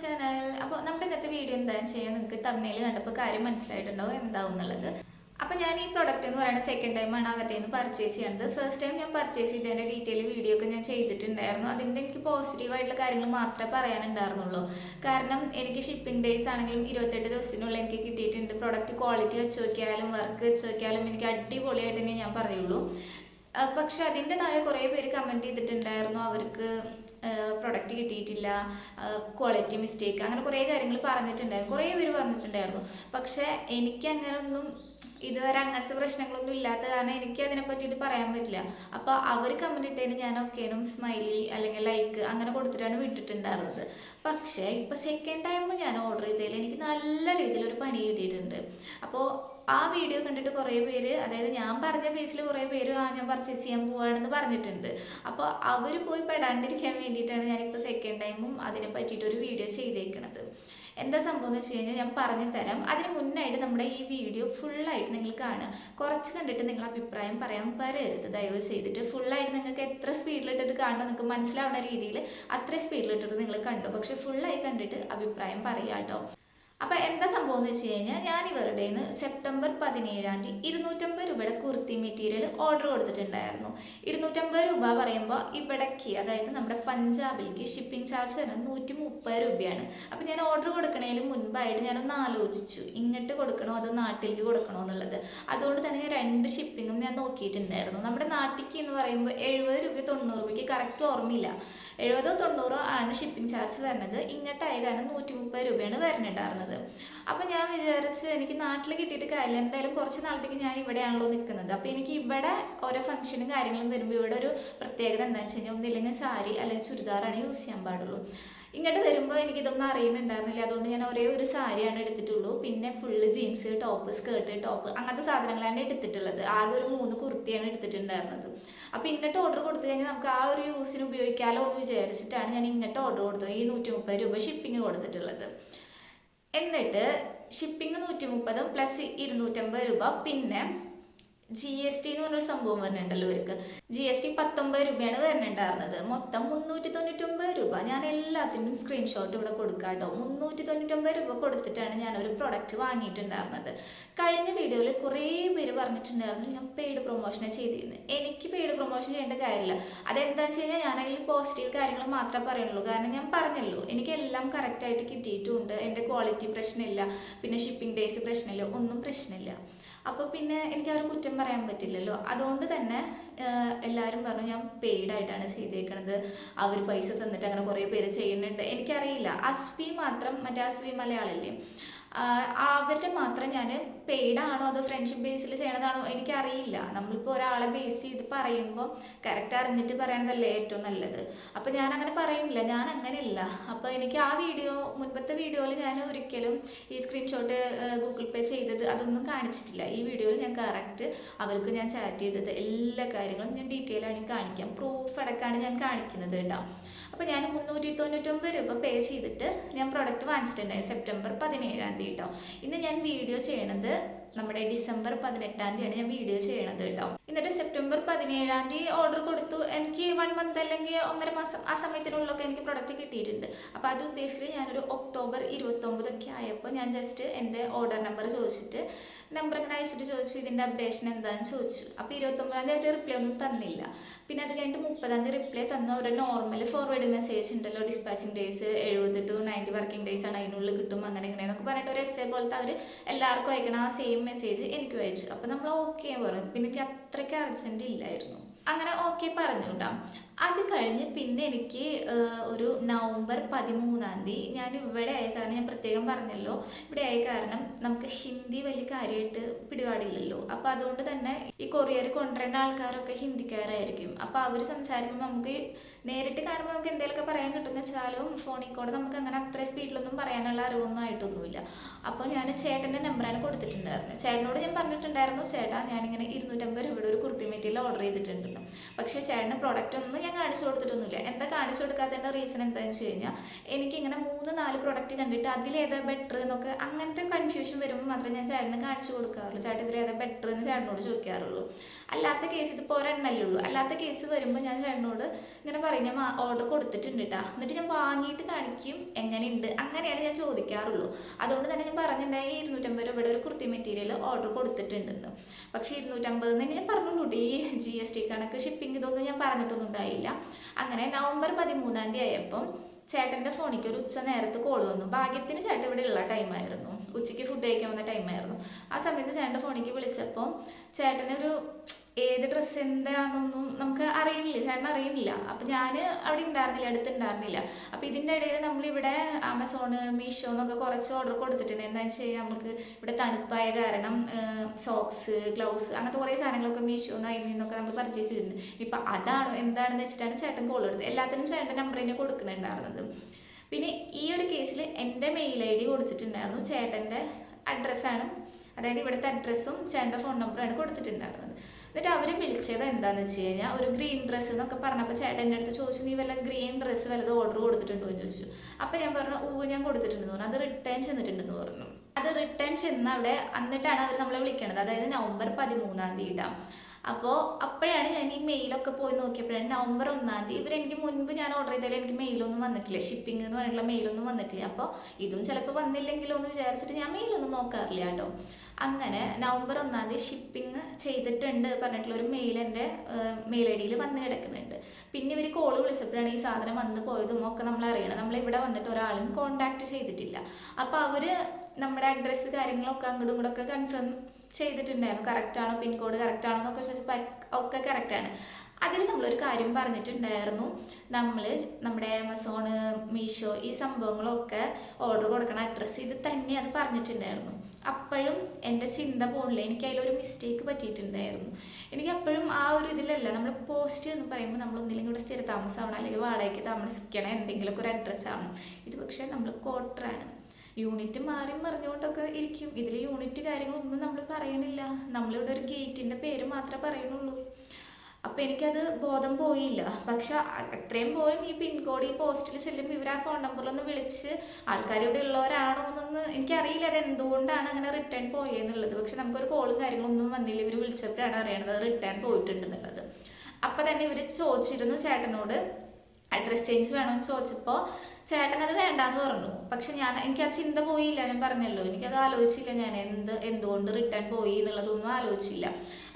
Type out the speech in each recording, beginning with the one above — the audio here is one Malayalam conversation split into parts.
ചാനൽ അപ്പോൾ നമ്മുടെ ഇന്നത്തെ വീഡിയോ എന്താണെന്ന് ചെയ്യാൻ നിങ്ങൾക്ക് തമ്മിൽ കണ്ടപ്പോൾ കാര്യം മനസ്സിലായിട്ടുണ്ടോ എന്താവും എന്നുള്ളത്. അപ്പോൾ ഞാൻ ഈ പ്രൊഡക്റ്റ് എന്ന് പറയുന്നത് സെക്കൻഡ് ടൈമാണ് അവരുടെ നിന്ന് പർച്ചേസ് ചെയ്യുന്നത്. ഫസ്റ്റ് ടൈം ഞാൻ പർച്ചേസ് ചെയ്തതിന്റെ ഡീറ്റെയിൽ വീഡിയോ ഒക്കെ ഞാൻ ചെയ്തിട്ടുണ്ടായിരുന്നു. അതിന്റെ എനിക്ക് പോസിറ്റീവ് ആയിട്ടുള്ള കാര്യങ്ങൾ മാത്രമേ പറയാനുണ്ടായിരുന്നുള്ളൂ. കാരണം എനിക്ക് ഷിപ്പിംഗ് ഡേയ്സ് ആണെങ്കിലും ഇരുപത്തെട്ട് ദിവസത്തിനുള്ളിൽ എനിക്ക് കിട്ടിയിട്ടുണ്ട്. പ്രൊഡക്റ്റ് ക്വാളിറ്റി വെച്ച് നോക്കിയാലും വർക്ക് വെച്ച് നോക്കിയാലും എനിക്ക് അടിപൊളിയായിട്ട് തന്നെ ഞാൻ പറയുള്ളൂ. പക്ഷെ അതിന്റെ താഴെ കുറേ പേര് കമന്റ് ചെയ്തിട്ടുണ്ടായിരുന്നു. അവർക്ക് പ്രൊഡക്റ്റ് കിട്ടിയിട്ടില്ല ക്വാളിറ്റി മിസ്റ്റേക്ക് അങ്ങനെ കുറേ കാര്യങ്ങൾ പറഞ്ഞിട്ടുണ്ടായിരുന്നു. കുറേ പേര് പറഞ്ഞിട്ടുണ്ടായിരുന്നു. പക്ഷേ അങ്ങനെയൊന്നും ഇതുവരെ അങ്ങനത്തെ പ്രശ്നങ്ങളൊന്നും ഇല്ലാത്ത കാരണം എനിക്ക് അതിനെ പറ്റിയിട്ട് പറയാൻ പറ്റില്ല. അപ്പോൾ അവർ കമന്റ് ഇട്ടതിന് ഞാൻ ഒക്കേനും സ്മൈലി അല്ലെങ്കിൽ ലൈക്ക് അങ്ങനെ കൊടുത്തിട്ടാണ് വിട്ടിട്ടുണ്ടായിരുന്നത്. പക്ഷേ ഇപ്പോൾ സെക്കൻഡ് ടൈം ഞാൻ ഓർഡർ ചെയ്തതിൽ എനിക്ക് നല്ല രീതിയിൽ ഒരു പണി കിട്ടിയിട്ടുണ്ട്. അപ്പോൾ ആ വീഡിയോ കണ്ടിട്ട് കുറേ പേര് അതായത് ഞാൻ പറഞ്ഞ പേജിൽ കുറേ പേര് ആ ഞാൻ പർച്ചേസ് ചെയ്യാൻ പോവാണെന്ന് പറഞ്ഞിട്ടുണ്ട്. അപ്പോൾ അവർ പോയി പെടാണ്ടിരിക്കാൻ വേണ്ടിയിട്ടാണ് ഞാനിപ്പോൾ സെക്കൻഡ് ടൈമും അതിനെ പറ്റിയിട്ടൊരു വീഡിയോ ചെയ്തേക്കണത്. എന്താ സംഭവം എന്ന് വെച്ച് കഴിഞ്ഞാൽ ഞാൻ പറഞ്ഞു തരാം. അതിന് മുന്നായിട്ട് നമ്മുടെ ഈ വീഡിയോ ഫുള്ളായിട്ട് നിങ്ങൾ കാണുക. കുറച്ച് കണ്ടിട്ട് നിങ്ങൾ അഭിപ്രായം പറയാൻ വരരുത്. ദയവ് ചെയ്തിട്ട് ഫുള്ളായിട്ട് നിങ്ങൾക്ക് എത്ര സ്പീഡിലിട്ടിട്ട് കാണണം നിങ്ങൾക്ക് മനസ്സിലാവുന്ന രീതിയിൽ അത്രയും സ്പീഡിലിട്ടിട്ട് നിങ്ങൾ കണ്ടു? പക്ഷെ ഫുള്ളായി കണ്ടിട്ട് അഭിപ്രായം പറയാം കേട്ടോ അപ്പോൾ എന്താ സംഭവം എന്ന് വെച്ച് കഴിഞ്ഞാൽ ഞാൻ ഇവരുടെ നിന്ന് സെപ്റ്റംബർ പതിനേഴാം തീയതി ഇരുന്നൂറ്റമ്പത് രൂപയുടെ കുർത്തി മെറ്റീരിയൽ ഓർഡർ കൊടുത്തിട്ടുണ്ടായിരുന്നു. ഇരുന്നൂറ്റമ്പത് രൂപ പറയുമ്പോൾ ഇവിടേക്ക് അതായത് നമ്മുടെ പഞ്ചാബിലേക്ക് ഷിപ്പിംഗ് ചാർജ് വരുന്നത് നൂറ്റി മുപ്പത് രൂപയാണ്. അപ്പോൾ ഞാൻ ഓർഡർ കൊടുക്കണതിന് മുൻപായിട്ട് ഞാനൊന്ന് ആലോചിച്ചു ഇങ്ങോട്ട് കൊടുക്കണോ അതോ നാട്ടിലേക്ക് കൊടുക്കണോ എന്നുള്ളത്. അതുകൊണ്ട് തന്നെ രണ്ട് ഷിപ്പിങ്ങും ഞാൻ നോക്കിയിട്ടുണ്ടായിരുന്നു. നമ്മുടെ നാട്ടിലേക്ക് എന്ന് പറയുമ്പോൾ എഴുപത് രൂപ തൊണ്ണൂറ് രൂപയ്ക്ക് കറക്റ്റ് ഓർമ്മയില്ല. എഴുപതോ തൊണ്ണൂറോ ആണ് ഷിപ്പിംഗ് ചാർജ് വരുന്നത്. ഇങ്ങോട്ട് കാരണം നൂറ്റി മുപ്പത് രൂപയാണ് വരുന്നുണ്ടായിരുന്നത് അപ്പം ഞാൻ വിചാരിച്ച് എനിക്ക് നാട്ടിൽ കിട്ടിയിട്ട് കാര്യമില്ല. എന്തായാലും കുറച്ച് നാളത്തേക്ക് ഞാൻ ഇവിടെയാണല്ലോ നിൽക്കുന്നത്. അപ്പോൾ എനിക്ക് ഇവിടെ ഓരോ ഫംഗ്ഷനും കാര്യങ്ങളും വരുമ്പോൾ ഇവിടെ ഒരു പ്രത്യേകത എന്താണെന്ന് വെച്ച് കഴിഞ്ഞാൽ ഒന്നില്ലെങ്കിൽ സാരി അല്ലെങ്കിൽ ചുരിദാറാണ് യൂസ് ചെയ്യാൻ പാടുള്ളൂ. ഇങ്ങോട്ട് വരുമ്പോൾ എനിക്കിതൊന്നും അറിയുന്നുണ്ടായിരുന്നില്ല. അതുകൊണ്ട് ഞാൻ ഒരേ ഒരു സാരിയാണ് എടുത്തിട്ടുള്ളൂ. പിന്നെ full jeans top skirt top അങ്ങനത്തെ സാധനങ്ങളാണ് എടുത്തിട്ടുള്ളത്. ആകെ ഒരു മൂന്ന് കുർത്തിയാണ് എടുത്തിട്ടുണ്ടായിരുന്നത്. അപ്പോൾ ഇങ്ങോട്ട് ഓർഡർ കൊടുത്തു കഴിഞ്ഞാൽ നമുക്ക് ആ ഒരു യൂസിന് ഉപയോഗിക്കാമല്ലോ എന്ന് വിചാരിച്ചിട്ടാണ് ഞാൻ ഇങ്ങോട്ട് ഓർഡർ കൊടുത്തത്. ഈ നൂറ്റി മുപ്പത് രൂപ ഷിപ്പിംഗ് കൊടുത്തിട്ടുള്ളത്. എന്നിട്ട് ഷിപ്പിംഗ് നൂറ്റി മുപ്പതും പ്ലസ് ഇരുന്നൂറ്റമ്പത് രൂപ പിന്നെ ജി എസ് ടി എന്ന് പറഞ്ഞൊരു സംഭവം വരുന്നുണ്ടല്ലോ ഇവർക്ക്. ജി എസ് ടി പത്തൊമ്പത് രൂപയാണ് വരുന്നുണ്ടായിരുന്നത്. മൊത്തം മുന്നൂറ്റി തൊണ്ണൂറ്റൊമ്പത് രൂപ. ഞാൻ എല്ലാത്തിനും സ്ക്രീൻഷോട്ട് ഇവിടെ കൊടുക്കാം കേട്ടോ. മുന്നൂറ്റി തൊണ്ണൂറ്റൊമ്പത് രൂപ കൊടുത്തിട്ടാണ് ഞാൻ ഒരു പ്രൊഡക്റ്റ് വാങ്ങിയിട്ടുണ്ടായിരുന്നത്. കഴിഞ്ഞ വീഡിയോയിൽ കുറേ പേര് പറഞ്ഞിട്ടുണ്ടായിരുന്നു ഞാൻ പെയ്ഡ് പ്രൊമോഷനെ ചെയ്തിരുന്നു എനിക്ക് പെയ്ഡ് പ്രൊമോഷൻ ചെയ്യേണ്ട കാര്യമില്ല. അതെന്താ വെച്ച് കഴിഞ്ഞാൽ ഞാൻ അതിൽ പോസിറ്റീവ് കാര്യങ്ങൾ മാത്രമേ പറയുള്ളൂ കാരണം ഞാൻ പറഞ്ഞല്ലോ എനിക്ക് എല്ലാം കറക്റ്റായിട്ട് കിട്ടിയിട്ടുണ്ട്. എന്റെ ക്വാളിറ്റി പ്രശ്നമില്ല. പിന്നെ ഷിപ്പിംഗ് ഡേയ്സ് പ്രശ്നമില്ല. ഒന്നും പ്രശ്നമില്ല. അപ്പോൾ പിന്നെ എനിക്ക് അവരെ കുറ്റം പറയാൻ പറ്റില്ലല്ലോ. അതുകൊണ്ട് തന്നെ എല്ലാവരും പറഞ്ഞു ഞാൻ പെയ്ഡ് ആയിട്ടാണ് ചെയ്തേക്കണത്. അവർ പൈസ തന്നിട്ട് അങ്ങനെ കുറേ പേര് ചെയ്യുന്നുണ്ട്. എനിക്കറിയില്ല. അസ്വി മാത്രം മറ്റേ അസ്വി മലയാളല്ലേ? ആഹ് അവരുടെ മാത്രം ഞാൻ പെയ്ഡ് ആണോ അതോ ഫ്രണ്ട്ഷിപ്പ് ബേസിൽ ചെയ്യണതാണോ എനിക്കറിയില്ല. നമ്മളിപ്പോൾ ഒരാളെ ബേസ് ചെയ്ത് പറയുമ്പോൾ കറക്റ്റ് അറിഞ്ഞിട്ട് പറയണതല്ലേ ഏറ്റവും നല്ലത്. അപ്പോൾ ഞാൻ അങ്ങനെ പറയുന്നില്ല. ഞാൻ അങ്ങനെയല്ല അപ്പോൾ എനിക്ക് ആ വീഡിയോ മുൻപത്തെ വീഡിയോയിൽ ഞാൻ ഒരിക്കലും ഈ സ്ക്രീൻഷോട്ട് ഗൂഗിൾ പേ ചെയ്തത് അതൊന്നും കാണിച്ചിട്ടില്ല. ഈ വീഡിയോയിൽ ഞാൻ കറക്റ്റ് അവർക്ക് ഞാൻ ചാറ്റ് ചെയ്തത് എല്ലാ കാര്യങ്ങളും ഞാൻ ഡീറ്റെയിൽ ആയിട്ട് കാണിക്കാം. പ്രൂഫ് അടക്കമാണ് ഞാൻ കാണിക്കുന്നത് കേട്ടോ. അപ്പോൾ ഞാൻ മുന്നൂറ്റി തൊണ്ണൂറ്റൊമ്പത് രൂപ പേ ചെയ്തിട്ട് ഞാൻ പ്രൊഡക്റ്റ് വാങ്ങിച്ചിട്ടുണ്ടായി. സെപ്റ്റംബർ പതിനേഴാം തീയതി കേട്ടോ ഇന്ന് ഞാൻ വീഡിയോ ചെയ്യണത് നമ്മുടെ ഡിസംബർ പതിനെട്ടാം തീയതിയാണ് ഞാൻ വീഡിയോ ചെയ്യണത് കേട്ടോ എന്നിട്ട് സെപ്റ്റംബർ പതിനേഴാം തീയതി ഓർഡർ കൊടുത്തു. എനിക്ക് വൺ മന്ത് അല്ലെങ്കിൽ ഒന്നര മാസം ആ സമയത്തിനുള്ളിലൊക്കെ എനിക്ക് പ്രൊഡക്റ്റ് കിട്ടിയിട്ടുണ്ട്. അപ്പോൾ അത് ഉദ്ദേശിച്ചിട്ട് ഞാനൊരു ഒക്ടോബർ ഇരുപത്തൊമ്പതൊക്കെ ആയപ്പോൾ ഞാൻ ജസ്റ്റ് എന്റെ ഓർഡർ നമ്പർ ചോദിച്ചിട്ട് നമ്പർ ഇങ്ങനെ അയച്ചിട്ട് ചോദിച്ചു ഇതിന്റെ അപ്ഡേഷൻ എന്താണെന്ന് ചോദിച്ചു. അപ്പോൾ ഇരുപത്തൊമ്പതാം തീയതി ഒരു റിപ്ലൈ ഒന്നും തന്നില്ല. പിന്നെ അത് കഴിഞ്ഞിട്ട് മുപ്പതാം തീയതി റിപ്ലൈ തന്ന. ഒരു നോർമൽ ഫോർവേഡ് മെസ്സേജ് ഉണ്ടല്ലോ ഡിസ്പാച്ചിങ് ഡേയ്സ് എഴുപത് ടു നയന്റി വർക്കിംഗ് ഡേയ്സ് ആണ് അതിനുള്ളിൽ കിട്ടും അങ്ങനെ ഇങ്ങനെ എന്നൊക്കെ പറഞ്ഞിട്ട് ഒരു എസ് പോലത്തെ അവർ എല്ലാവർക്കും അയക്കണ ആ സെയിം മെസ്സേജ് എനിക്ക് അയച്ചു. അപ്പോൾ നമ്മൾ ഓക്കെ പറഞ്ഞു. പിന്നെ എനിക്ക് അത്രയ്ക്ക് അർജന്റ് ഇല്ലായിരുന്നു. അങ്ങനെ ഓക്കെ പറഞ്ഞു കേട്ടോ അത് കഴിഞ്ഞ് പിന്നെ എനിക്ക് ഒരു നവംബർ പതിമൂന്നാം തീയതി ഞാൻ ഇവിടെ ആയ കാരണം ഞാൻ പ്രത്യേകം പറഞ്ഞല്ലോ. ഇവിടെ ആയ കാരണം നമുക്ക് ഹിന്ദി വലിയ കാര്യമായിട്ട് പിടിപാടില്ലല്ലോ. അപ്പോൾ അതുകൊണ്ട് തന്നെ ഈ കൊറിയർ കൊണ്ടുവരേണ്ട ആൾക്കാരൊക്കെ ഹിന്ദിക്കാരായിരിക്കും. അപ്പോൾ അവർ സംസാരിക്കുമ്പോൾ നമുക്ക് നേരിട്ട് കാണുമ്പോൾ നമുക്ക് എന്തെങ്കിലുമൊക്കെ പറയാൻ കിട്ടുമെന്ന് വെച്ചാലും ഫോണിൽ കൂടെ നമുക്ക് അങ്ങനെ അത്ര സ്പീഡിലൊന്നും പറയാനുള്ള അറിവൊന്നും ആയിട്ടൊന്നുമില്ല. അപ്പോൾ ഞാൻ ചേട്ടന്റെ നമ്പറാണ് കൊടുത്തിട്ടുണ്ടായിരുന്നത്. ചേട്ടനോട് ഞാൻ പറഞ്ഞിട്ടുണ്ടായിരുന്നു ചേട്ടാ ഞാനിങ്ങനെ ഇരുന്നൂറ്റമ്പത് രൂപയുടെ ഒരു കുർത്തി മെറ്റീരിയൽ ഓർഡർ ചെയ്തിട്ടുണ്ടെന്ന്. പക്ഷെ ചേട്ടന്റെ പ്രോഡക്റ്റ് ഒന്നും ഞാൻ കാണിച്ചു കൊടുത്തിട്ടൊന്നുമില്ല. എന്താ കാണിച്ചു കൊടുക്കാത്തതിന്റെ റീസൺ എന്താണെന്ന് വെച്ച് കഴിഞ്ഞാൽ എനിക്കിങ്ങനെ മൂന്ന് നാല് പ്രൊഡക്റ്റ് കണ്ടിട്ട് അതിലേതാ ബെറ്റർ എന്നൊക്കെ അങ്ങനത്തെ കൺഫ്യൂഷൻ വരുമ്പോൾ മാത്രമേ ഞാൻ ചേട്ടന് കാണിച്ചു കൊടുക്കാറുള്ളൂ. ചേട്ടൻ ഇതിലേതാ ബെറ്റർ എന്ന് ചേട്ടനോട് ചോദിക്കാറുള്ളൂ. അല്ലാത്ത കേസ് ഇത് പോരെണ്ണല്ലേ ഉള്ളൂ. അല്ലാത്ത കേസ് വരുമ്പോൾ ഞാൻ ചേട്ടനോട് ഇങ്ങനെ പറയും ഞാൻ ഓർഡർ കൊടുത്തിട്ടുണ്ട് കേട്ടോ എന്നിട്ട് ഞാൻ വാങ്ങിയിട്ട് കാണിക്കും എങ്ങനെയുണ്ട്? അങ്ങനെയാണ് ഞാൻ ചോദിക്കാറുള്ളൂ. അതുകൊണ്ട് തന്നെ ഞാൻ പറഞ്ഞിട്ടുണ്ടായി ഇരുന്നൂറ്റമ്പത് രൂപയുടെ ഒരു കുർത്തി മെറ്റീരിയൽ ഓർഡർ കൊടുത്തിട്ടുണ്ടെന്ന്. പക്ഷേ ഇരുന്നൂറ്റമ്പത് തന്നെ ഞാൻ പറഞ്ഞുള്ളൂ ഈ ജി എസ് ടി കണക്ക് ഷിപ്പിംഗ് ഇതൊന്നും ഞാൻ പറഞ്ഞിട്ടൊന്നും ഉണ്ടായില്ല. അങ്ങനെ നവംബർ പതിമൂന്നാം തീയതി ആയപ്പം ചേട്ടന്റെ ഫോണിക്ക് ഒരു ഉച്ച നേരത്ത് കോൾ വന്നു. ഭാഗ്യത്തിന് ചേട്ടൻ ഇവിടെ ഉള്ള ടൈമായിരുന്നു ഉച്ചയ്ക്ക് ഫുഡ് കഴിക്കാൻ വന്ന ടൈമായിരുന്നു ആ സമയത്ത് ചേട്ടന്റെ ഫോണിക്ക് വിളിച്ചപ്പോൾ ചേട്ടനൊരു ഏത് ഡ്രസ്സ് എന്താണെന്നൊന്നും നമുക്ക് അറിയില്ല ചേട്ടൻ അറിയുന്നില്ല. അപ്പം ഞാൻ അവിടെ ഉണ്ടായിരുന്നില്ല അടുത്തുണ്ടായിരുന്നില്ല. അപ്പം ഇതിന്റെ ഇടയിൽ നമ്മളിവിടെ ആമസോൺ മീഷോ എന്നൊക്കെ കുറച്ച് ഓർഡർ കൊടുത്തിട്ടുണ്ട്. എന്താണെന്ന് വെച്ച് കഴിഞ്ഞാൽ നമുക്ക് ഇവിടെ തണുപ്പായ കാരണം സോക്സ് ഗ്ലൗസ് അങ്ങനത്തെ കുറേ സാധനങ്ങളൊക്കെ മീഷോ എന്ന് അതിൽ നിന്നൊക്കെ നമ്മൾ പർച്ചേസ് ചെയ്തിട്ടുണ്ട്. ഇപ്പം അതാണോ എന്താണെന്ന് വെച്ചിട്ടാണ് ചേട്ടൻ കോൾ എടുത്തത്. എല്ലാത്തിനും ചേട്ടന്റെ നമ്പർ തന്നെ കൊടുക്കുന്നുണ്ടായിരുന്നത് പിന്നെ ഈ ഒരു കേസിൽ എന്റെ മെയിൽ ഐ ഡി കൊടുത്തിട്ടുണ്ടായിരുന്നു. ചേട്ടന്റെ അഡ്രസ്സാണ് അതായത് ഇവിടുത്തെ അഡ്രസ്സും ചേട്ടന്റെ ഫോൺ നമ്പറും ആണ് കൊടുത്തിട്ടുണ്ടായിരുന്നത്. എന്നിട്ട് അവർ വിളിച്ചത് എന്താണെന്ന് വെച്ച് കഴിഞ്ഞാൽ ഒരു ഗ്രീൻ ഡ്രസ്സ് എന്നൊക്കെ പറഞ്ഞപ്പോൾ ചേട്ടൻ എന്റെ അടുത്ത് ചോദിച്ചു നീ വല്ല ഗ്രീൻ ഡ്രസ്സ് വല്ലതും ഓർഡർ കൊടുത്തിട്ടുണ്ടോ? എന്ന് ചോദിച്ചു. അപ്പോൾ ഞാൻ പറഞ്ഞു ഊ ഞാൻ കൊടുത്തിട്ടുണ്ടെന്ന് പറഞ്ഞു. അത് റിട്ടേൺ ചെന്നിട്ടുണ്ടെന്ന് പറഞ്ഞു. അത് റിട്ടേൺ ചെന്ന് അവിടെ എന്നിട്ടാണ് അവർ നമ്മളെ വിളിക്കണത്. അതായത് നവംബർ പതിമൂന്നാം തീയതി ഇടാം അപ്പോൾ അപ്പോഴാണ് ഞാൻ ഈ മെയിലൊക്കെ പോയി നോക്കിയപ്പോഴാണ് നവംബർ ഒന്നാം തീയതി. ഇവർ എനിക്ക് മുൻപ് ഞാൻ ഓർഡർ ചെയ്താലും എനിക്ക് മെയിലൊന്നും വന്നിട്ടില്ല. ഷിപ്പിംഗ് എന്ന് പറഞ്ഞിട്ടുള്ള മെയിലൊന്നും വന്നിട്ടില്ല. അപ്പോൾ ഇതും ചിലപ്പോൾ വന്നില്ലെങ്കിലോ എന്ന് വിചാരിച്ചിട്ട് ഞാൻ മെയിലൊന്നും നോക്കാറില്ല കേട്ടോ. അങ്ങനെ നവംബർ ഒന്നാം തീയതി ഷിപ്പിംഗ് ചെയ്തിട്ടുണ്ട് പറഞ്ഞിട്ടുള്ള ഒരു മെയിൽ എന്റെ മെയിൽ ഐ ഡിയിൽ വന്ന് കിടക്കുന്നുണ്ട്. പിന്നെ ഇവർ കോൾ വിളിച്ചപ്പോഴാണ് ഈ സാധനം വന്ന് പോയതും ഒക്കെ നമ്മൾ അറിയണം നമ്മൾ ഇവിടെ വന്നിട്ട് ഒരാളും കോണ്ടാക്ട് ചെയ്തിട്ടില്ല. അപ്പോൾ അവർ നമ്മുടെ അഡ്രസ്സ് കാര്യങ്ങളൊക്കെ അങ്ങോട്ടും ഇങ്ങോട്ടൊക്കെ കൺഫേം ചെയ്തിട്ടുണ്ടായിരുന്നു. കറക്റ്റാണോ പിൻകോഡ് കറക്റ്റാണോ എന്നൊക്കെ ചോദിച്ചപ്പോൾ ഒക്കെ കറക്റ്റാണ് അതിൽ നമ്മളൊരു കാര്യം പറഞ്ഞിട്ടുണ്ടായിരുന്നു. നമ്മൾ നമ്മുടെ ആമസോണ് മീഷോ ഈ സംഭവങ്ങളൊക്കെ ഓർഡർ കൊടുക്കണ അഡ്രസ്സ് ഇത് തന്നെ അത് പറഞ്ഞിട്ടുണ്ടായിരുന്നു. അപ്പോഴും എന്റെ ചിന്ത പോണില്ല എനിക്ക് അതിലൊരു മിസ്റ്റേക്ക് പറ്റിയിട്ടുണ്ടായിരുന്നു. എനിക്ക് അപ്പോഴും ആ ഒരു ഇതിലല്ല നമ്മൾ പോസ്റ്റ് എന്ന് പറയുമ്പോൾ നമ്മൾ ഒന്നില്ലെങ്കിൽ ഇവിടെ സ്ഥിര താമസമാണ് അല്ലെങ്കിൽ വാടകയ്ക്ക് താമസിക്കണം എന്തെങ്കിലുമൊക്കെ ഒരു അഡ്രസ്സാണ് ഇത് പക്ഷേ നമ്മൾ ക്വാർട്ടറാണ് യൂണിറ്റ് മാറി മറിഞ്ഞുകൊണ്ടൊക്കെ ഇരിക്കും. ഇതിൽ യൂണിറ്റ് കാര്യങ്ങളൊന്നും നമ്മൾ പറയണില്ല. നമ്മളിവിടെ ഒരു ഗേറ്റിന്റെ പേര് മാത്രമേ പറയുന്നുള്ളൂ. അപ്പോൾ എനിക്കത് ബോധം പോയില്ല. പക്ഷെ അത്രയും പോലും ഈ പിൻകോഡ് ഈ പോസ്റ്റിൽ ചെല്ലുമ്പോൾ ഇവർ ആ ഫോൺ നമ്പറിലൊന്ന് വിളിച്ച് ആൾക്കാർ ഇവിടെ ഉള്ളവരാണോ എന്നൊന്ന് എനിക്കറിയില്ല. അത് എന്തുകൊണ്ടാണ് അങ്ങനെ റിട്ടേൺ പോയെന്നുള്ളത്. പക്ഷെ നമുക്കൊരു കോളും കാര്യങ്ങളൊന്നും വന്നില്ല. ഇവർ വിളിച്ചപ്പോഴാണ് അറിയണത് അത് റിട്ടേൺ പോയിട്ടുണ്ടെന്നുള്ളത്. അപ്പോൾ തന്നെ ഇവർ ചോദിച്ചിരുന്നു ചേട്ടനോട് അഡ്രസ് ചേഞ്ച് വേണമെന്ന് ചോദിച്ചപ്പോൾ ചേട്ടൻ അത് വേണ്ടാന്ന് പറഞ്ഞു. പക്ഷെ ഞാൻ എനിക്ക് ആ ചിന്ത പോയില്ല ഞാൻ പറഞ്ഞല്ലോ. എനിക്കത് ആലോചിച്ചില്ല ഞാൻ എന്ത് എന്തുകൊണ്ട് റിട്ടേൺ പോയി എന്നുള്ളതൊന്നും ആലോചിച്ചില്ല.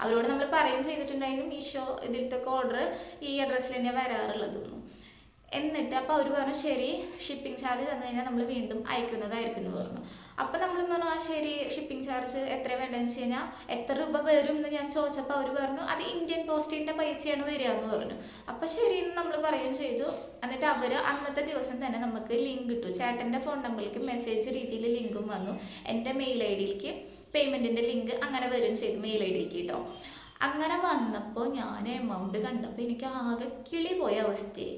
അവരോട് നമ്മൾ പറയും ചെയ്തിട്ടുണ്ടായിരുന്നു മീഷോ ഇതിലത്തെ ഓർഡർ ഈ അഡ്രസ്സിൽ തന്നെ വരാറുള്ളതെന്നു. എന്നിട്ട് അപ്പോൾ അവർ പറഞ്ഞു ശരി ഷിപ്പിംഗ് ചാർജ് തന്നു കഴിഞ്ഞാൽ നമ്മൾ വീണ്ടും അയക്കുന്നതായിരിക്കും എന്ന് പറഞ്ഞു. അപ്പോൾ നമ്മൾ പറഞ്ഞു ആ ശരി ഷിപ്പിംഗ് ചാർജ് എത്ര വേണ്ടതെന്ന് വെച്ച് കഴിഞ്ഞാൽ എത്ര രൂപ വരും എന്ന് ഞാൻ ചോദിച്ചപ്പോൾ അവർ പറഞ്ഞു അത് ഇന്ത്യൻ പോസ്റ്റിന്റെ പൈസയാണ് വരിക എന്ന് പറഞ്ഞു. അപ്പോൾ ശരി എന്ന് നമ്മൾ പറയുകയും ചെയ്തു. എന്നിട്ട് അവർ അന്നത്തെ ദിവസം തന്നെ നമുക്ക് ലിങ്ക് ഇട്ടു. ചേട്ടന്റെ ഫോൺ നമ്പറിലേക്ക് മെസ്സേജ് രീതിയിൽ ലിങ്കും വന്നു. എന്റെ മെയിൽ ഐ ഡിയിലേക്ക് പേയ്മെന്റിന്റെ ലിങ്ക് അങ്ങനെ വരും ചെയ്തു മെയിൽ ഐ ഡിക്ക് കേട്ടോ അങ്ങനെ വന്നപ്പോൾ ഞാൻ എമൗണ്ട് കണ്ടപ്പോൾ എനിക്ക് ആകെ കിളി പോയ അവസ്ഥയായി.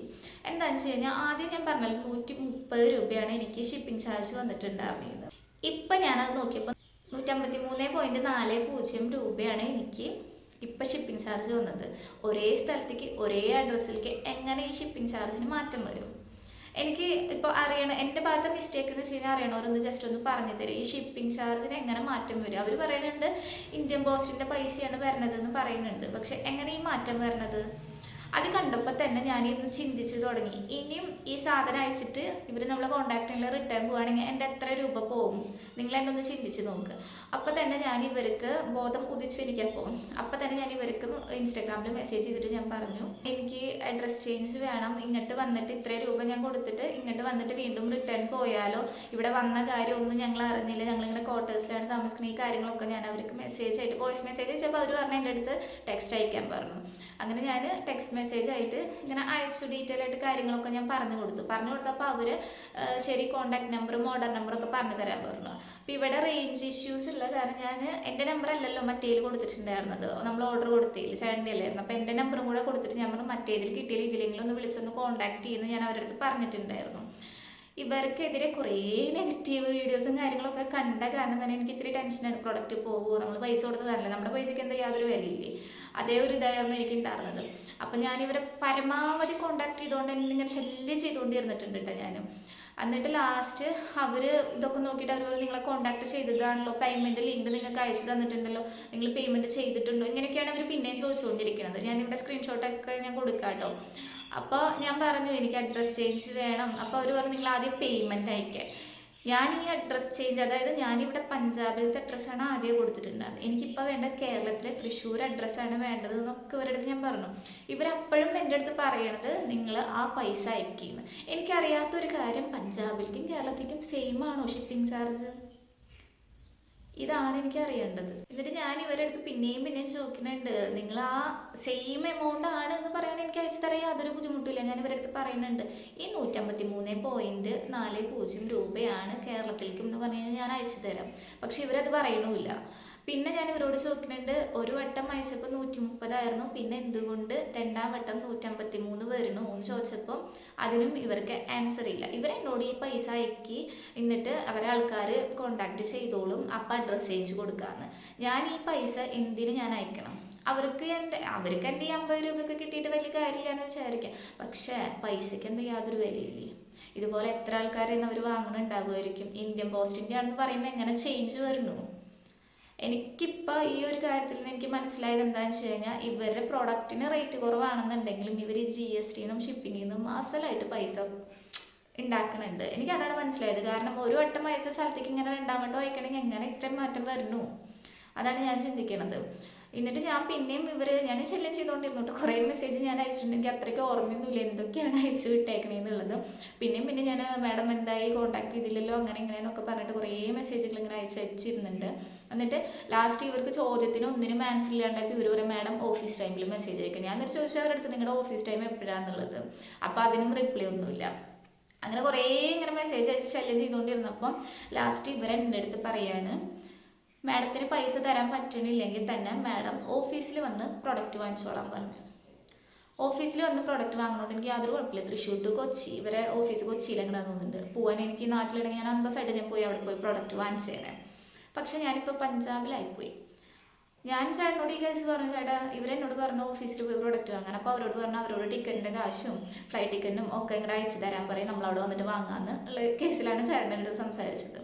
എന്താണെന്ന് വെച്ച് കഴിഞ്ഞാൽ ആദ്യം ഞാൻ പറഞ്ഞാൽ നൂറ്റി മുപ്പത് രൂപയാണ് എനിക്ക് ഷിപ്പിംഗ് ചാർജ് വന്നിട്ടുണ്ടായിരുന്നത്. ഇപ്പം ഞാനത് നോക്കിയപ്പോൾ നൂറ്റമ്പത്തി മൂന്ന് പോയിന്റ് നാല് പൂജ്യം രൂപയാണ് എനിക്ക് ഇപ്പം ഷിപ്പിംഗ് ചാർജ് വന്നത്. ഒരേ സ്ഥലത്തേക്ക് ഒരേ അഡ്രസ്സിലേക്ക് എങ്ങനെ ഈ ഷിപ്പിംഗ് ചാർജിന് മാറ്റം വരും? എനിക്ക് ഇപ്പോൾ അറിയണം എന്റെ ഭാഗത്തെ മിസ്റ്റേക്ക് എന്ന് വെച്ച് കഴിഞ്ഞാൽ അറിയണവരൊന്ന് ജസ്റ്റ് ഒന്ന് പറഞ്ഞു തരും. ഈ ഷിപ്പിംഗ് ചാർജിന് എങ്ങനെ മാറ്റം വരും? അവർ പറയുന്നുണ്ട് ഇന്ത്യൻ പോസ്റ്റിന്റെ പൈസയാണ് വരണത് എന്ന് പറയുന്നുണ്ട്. പക്ഷെ എങ്ങനെ ഈ മാറ്റം വരണത്? അത് കണ്ടപ്പോൾ തന്നെ ഞാൻ ഇന്ന് ചിന്തിച്ചു തുടങ്ങി. ഇനിയും ഈ സാധനം അയച്ചിട്ട് ഇവർ നമ്മളെ കോണ്ടാക്ട് ചെയ്യുന്ന റിട്ടേൺ പോവുകയാണെങ്കിൽ എന്റെ എത്ര രൂപ പോകും നിങ്ങൾ എന്നൊന്ന് ചിന്തിച്ച് നോക്ക്. അപ്പോൾ തന്നെ ഞാൻ ഇവർക്ക് ബോധം ഉദിച്ചു പോകും അപ്പോൾ തന്നെ ഞാൻ ഇവർക്ക് ഇൻസ്റ്റാഗ്രാമിൽ മെസ്സേജ് ചെയ്തിട്ട് ഞാൻ പറഞ്ഞു എനിക്ക് അഡ്രസ് ചേഞ്ച് വേണം. ഇങ്ങോട്ട് വന്നിട്ട് ഇത്ര രൂപ ഞാൻ കൊടുത്തിട്ട് ഇങ്ങോട്ട് വന്നിട്ട് വീണ്ടും റിട്ടേൺ പോയാലോ? ഇവിടെ വന്ന കാര്യമൊന്നും ഞങ്ങൾ അറിഞ്ഞില്ല. ഞങ്ങളിങ്ങനെ ക്വാർട്ടേഴ്സിലാണ് താമസിക്കുന്നത് ഈ കാര്യങ്ങളൊക്കെ ഞാൻ അവർക്ക് മെസ്സേജ് ആയിട്ട് വോയിസ് മെസ്സേജ് അയച്ചപ്പോൾ അവർ പറഞ്ഞ എന്റെ അടുത്ത് ടെക്സ്റ്റ് അയക്കാൻ പറഞ്ഞു. അങ്ങനെ ഞാൻ ടെക്സ്റ്റ് മെസ്സേജ് ആയിട്ട് ഇങ്ങനെ അയച്ചു ഡീറ്റെയിൽ ആയിട്ട് കാര്യങ്ങളൊക്കെ ഞാൻ പറഞ്ഞു കൊടുത്തു. പറഞ്ഞു കൊടുത്തപ്പോൾ അവർ ശരി കോൺടാക്ട് നമ്പറും ഓർഡർ നമ്പറൊക്കെ പറഞ്ഞു തരാൻ പറഞ്ഞു. അപ്പോൾ ഇവിടെ റേഞ്ച് ഇഷ്യൂസ് ഉള്ള കാരണം ഞാൻ എന്റെ നമ്പർ അല്ലല്ലോ മറ്റേതിൽ കൊടുത്തിട്ടുണ്ടായിരുന്നത്. നമ്മൾ ഓർഡർ കൊടുത്തില്ല ചേട്ടന്റെ അല്ലായിരുന്നു അപ്പോൾ എന്റെ നമ്പറും കൂടെ കൊടുത്തിട്ട് ഞാൻ പറഞ്ഞു മറ്റേതിൽ കിട്ടിയാൽ ഇതിലെങ്കിലും ഒന്ന് വിളിച്ചൊന്ന് കോൺടാക്ട് ചെയ്യുന്നു ഞാൻ അവരുടെ അടുത്ത് പറഞ്ഞിട്ടുണ്ടായിരുന്നു. ഇവർക്കെതിരെ കുറേ നെഗറ്റീവ് വീഡിയോസും കാര്യങ്ങളൊക്കെ കണ്ട കാരണം തന്നെ എനിക്ക് ഇത്തിരി ടെൻഷനാണ് പ്രൊഡക്റ്റ് പോകുമോ നമ്മൾ പൈസ കൊടുത്തതല്ല നമ്മുടെ പൈസയ്ക്ക് എന്താ യാതൊരു വിലയില്ലേ? അതേ ഒരു ഇതായിരുന്നു എനിക്ക് ഉണ്ടായിരുന്നത്. അപ്പം ഞാനിവരെ പരമാവധി കോണ്ടാക്ട് ചെയ്തുകൊണ്ട് എന്നെ ഇങ്ങനെ ശല്യം ചെയ്തുകൊണ്ടിരുന്നിട്ടുണ്ട് കേട്ടോ ഞാൻ എന്നിട്ട് ലാസ്റ്റ് അവർ ഇതൊക്കെ നോക്കിയിട്ട് അവർ നിങ്ങളെ കോണ്ടാക്ട് ചെയ്തതാണല്ലോ പേയ്മെന്റ് ലിങ്ക് നിങ്ങൾക്ക് അയച്ചു തന്നിട്ടുണ്ടല്ലോ നിങ്ങൾ പേയ്മെന്റ് ചെയ്തിട്ടുണ്ടോ ഇങ്ങനെയൊക്കെയാണ് അവർ പിന്നെയും ചോദിച്ചുകൊണ്ടിരിക്കുന്നത് ഞാൻ ഞാനിവിടെ സ്ക്രീൻഷോട്ടൊക്കെ ഞാൻ കൊടുക്കാം കേട്ടോ അപ്പോൾ ഞാൻ പറഞ്ഞു എനിക്ക് അഡ്രസ് ചേഞ്ച് വേണം. അപ്പോൾ അവർ പറഞ്ഞു നിങ്ങൾ ആദ്യം പേയ്മെന്റ് അയക്കാൻ ഞാൻ ഈ അഡ്രസ് ചേഞ്ച് അതായത് ഞാനിവിടെ പഞ്ചാബിലത്തെ അഡ്രസ്സാണ് ആദ്യം കൊടുത്തിട്ടുണ്ടായിരുന്നത്. എനിക്കിപ്പോൾ വേണ്ട കേരളത്തിലെ തൃശ്ശൂർ അഡ്രസ്സാണ് വേണ്ടത് എന്നൊക്കെ അടുത്ത് ഞാൻ പറഞ്ഞു. ഇവരപ്പോഴും എന്റെ അടുത്ത് പറയണത് നിങ്ങൾ ആ പൈസ അയക്കുന്നു. എനിക്കറിയാത്തൊരു കാര്യം പഞ്ചാബിലേക്കും കേരളത്തിലേക്കും സെയിം ആണോ ഷിപ്പിംഗ് ചാർജ് ഇതാണ് എനിക്ക് അറിയേണ്ടത് എന്നിട്ട് ഞാൻ ഇവരെ അടുത്ത് പിന്നെയും പിന്നെയും ചോദിക്കുന്നുണ്ട് നിങ്ങൾ ആ സെയിം എമൗണ്ട് ആണ് എന്ന് പറയാൻ എനിക്ക് അയച്ചു തരാൻ യാതൊരു ബുദ്ധിമുട്ടില്ല ഞാൻ ഇവരെ അടുത്ത് പറയുന്നുണ്ട് ഈ നൂറ്റമ്പത്തി മൂന്ന് പോയിന്റ് നാല് പൂജ്യം രൂപയാണ് കേരളത്തിലേക്കും എന്ന് പറഞ്ഞു കഴിഞ്ഞാൽ ഞാൻ അയച്ചു തരാം. പക്ഷെ ഇവരത് പറയണമില്ല. പിന്നെ ഞാൻ ഇവരോട് ചോദിക്കുന്നുണ്ട് ഒരു വട്ടം അയച്ചപ്പോൾ നൂറ്റി മുപ്പതായിരുന്നു പിന്നെ എന്തുകൊണ്ട് രണ്ടാം വട്ടം നൂറ്റമ്പത്തി മൂന്ന് വരുന്നു എന്ന് ചോദിച്ചപ്പോൾ അതിനും ഇവർക്ക് ആൻസർ ഇല്ല. ഇവരെന്നോട് ഈ പൈസ അയക്കി എന്നിട്ട് അവരെ ആൾക്കാർ കോണ്ടാക്ട് ചെയ്തോളും അപ്പം അഡ്രസ്സ് ചേഞ്ച് കൊടുക്കാമെന്ന് ഞാൻ ഈ പൈസ എന്തിന് ഞാൻ അയക്കണം? അവർക്ക് എന്റെ അവർക്ക് എന്റെ ഈ അമ്പത് രൂപയൊക്കെ കിട്ടിയിട്ട് വലിയ കാര്യമില്ലാന്ന് വിചാരിക്കാം. പക്ഷേ പൈസയ്ക്ക് എന്താ യാതൊരു വിലയില്ലേ? ഇതുപോലെ എത്ര ആൾക്കാരെ അവർ വാങ്ങണുണ്ടാവുമായിരിക്കും ഇന്ത്യൻ പോസ്റ്റിന്റെ ആണെന്ന് പറയുമ്പോൾ എങ്ങനെ ചേഞ്ച് വരുന്നു? എനിക്കിപ്പോൾ ഈ ഒരു കാര്യത്തിൽ നിന്ന് എനിക്ക് മനസ്സിലായത് എന്താണെന്ന് വെച്ച് കഴിഞ്ഞാൽ ഇവരുടെ പ്രൊഡക്റ്റിന് റേറ്റ് കുറവാണെന്നുണ്ടെങ്കിലും ഇവർ ജി എസ് ടിന്നും ഷിപ്പിങ്ങിൽ നിന്നും അസലായിട്ട് പൈസ ഉണ്ടാക്കുന്നുണ്ട് എനിക്ക് അതാണ് മനസ്സിലായത്. കാരണം ഒരു വട്ടം പൈസ സ്ഥലത്തേക്ക് ഇങ്ങനെ രണ്ടാം വായിക്കണമെങ്കിൽ എങ്ങനെ ഇത്ര മാറ്റം വരുന്നു? അതാണ് ഞാൻ ചിന്തിക്കണത്. എന്നിട്ട് ഞാൻ പിന്നെയും ഇവർ ഞാൻ ശല്യം ചെയ്തുകൊണ്ടിരുന്നു. കേട്ടോ കുറേ മെസ്സേജ് ഞാൻ അയച്ചിട്ടുണ്ടെങ്കിൽ അത്രയ്ക്ക് ഓർമ്മയൊന്നുമില്ല. എന്തൊക്കെയാണ് അയച്ചു വിട്ടേക്കണേന്നുള്ളത്. പിന്നെയും പിന്നെ ഞാൻ മാഡം എന്തായി? കോൺടാക്ട് ചെയ്തില്ലല്ലോ? അങ്ങനെ ഇങ്ങനെ എന്നൊക്കെ പറഞ്ഞിട്ട് കുറേ മെസ്സേജുകൾ ഇങ്ങനെ അയച്ച് അയച്ചിരുന്നുണ്ട്. എന്നിട്ട് ലാസ്റ്റ് ഇവർക്ക് ചോദ്യത്തിന് ഒന്നിനും ആൻസർ ഇല്ലാണ്ടാക്കി ഇവർ പറയും മാഡം ഓഫീസ് ടൈമിൽ മെസ്സേജ് അയക്കും. ഞാൻ എന്നിട്ട് ചോദിച്ചാൽ അവരുടെ അടുത്ത് നിങ്ങളുടെ ഓഫീസ് ടൈം എപ്പോഴാണെന്നുള്ളത് അപ്പോൾ അതിനും റിപ്ലൈ ഒന്നുമില്ല. അങ്ങനെ കുറേ ഇങ്ങനെ മെസ്സേജ് അയച്ച് ശല്യം ചെയ്തുകൊണ്ടിരുന്നപ്പം ലാസ്റ്റ് ഇവർ അടുത്ത് പറയാണ് മാഡത്തിന് പൈസ തരാൻ പറ്റണില്ലെങ്കിൽ തന്നെ മാഡം ഓഫീസിൽ വന്ന് പ്രൊഡക്റ്റ് വാങ്ങിച്ചോളാൻ പറഞ്ഞു. ഓഫീസിൽ വന്ന് പ്രൊഡക്റ്റ് വാങ്ങുന്നതുകൊണ്ട് എനിക്ക് യാതൊരു കുഴപ്പമില്ല. തൃശ്ശൂർ ടു കൊച്ചി. ഇവരെ ഓഫീസ് കൊച്ചിയിലെങ്ങനെ തോന്നുന്നുണ്ട് പോകാൻ എനിക്ക് നാട്ടിലിടങ്ങി ഞാൻ അന്തസ്സായിട്ട് ഞാൻ പോയി അവിടെ പോയി പ്രൊഡക്റ്റ് വാങ്ങിച്ചു തരാം പക്ഷെ ഞാനിപ്പോൾ പഞ്ചാബിലായിപ്പോയി. ഞാൻ ചേട്ടനോട് ഈ കേസ് പറഞ്ഞു ചേട്ടാ ഇവരെന്നോട് പറഞ്ഞു ഓഫീസിൽ പോയി പ്രൊഡക്റ്റ് വാങ്ങാൻ. അപ്പോൾ അവരോട് പറഞ്ഞു അവരോട് ടിക്കറ്റിന്റെ കാശും ഫ്ലൈറ്റ് ടിക്കറ്റും ഒക്കെ ഇങ്ങോട്ട് അയച്ചു തരാൻ പറയും. നമ്മൾ അവിടെ വന്നിട്ട് വാങ്ങാമെന്ന് ഉള്ള കേസിലാണ് ചേട്ടനോട് സംസാരിച്ചത്.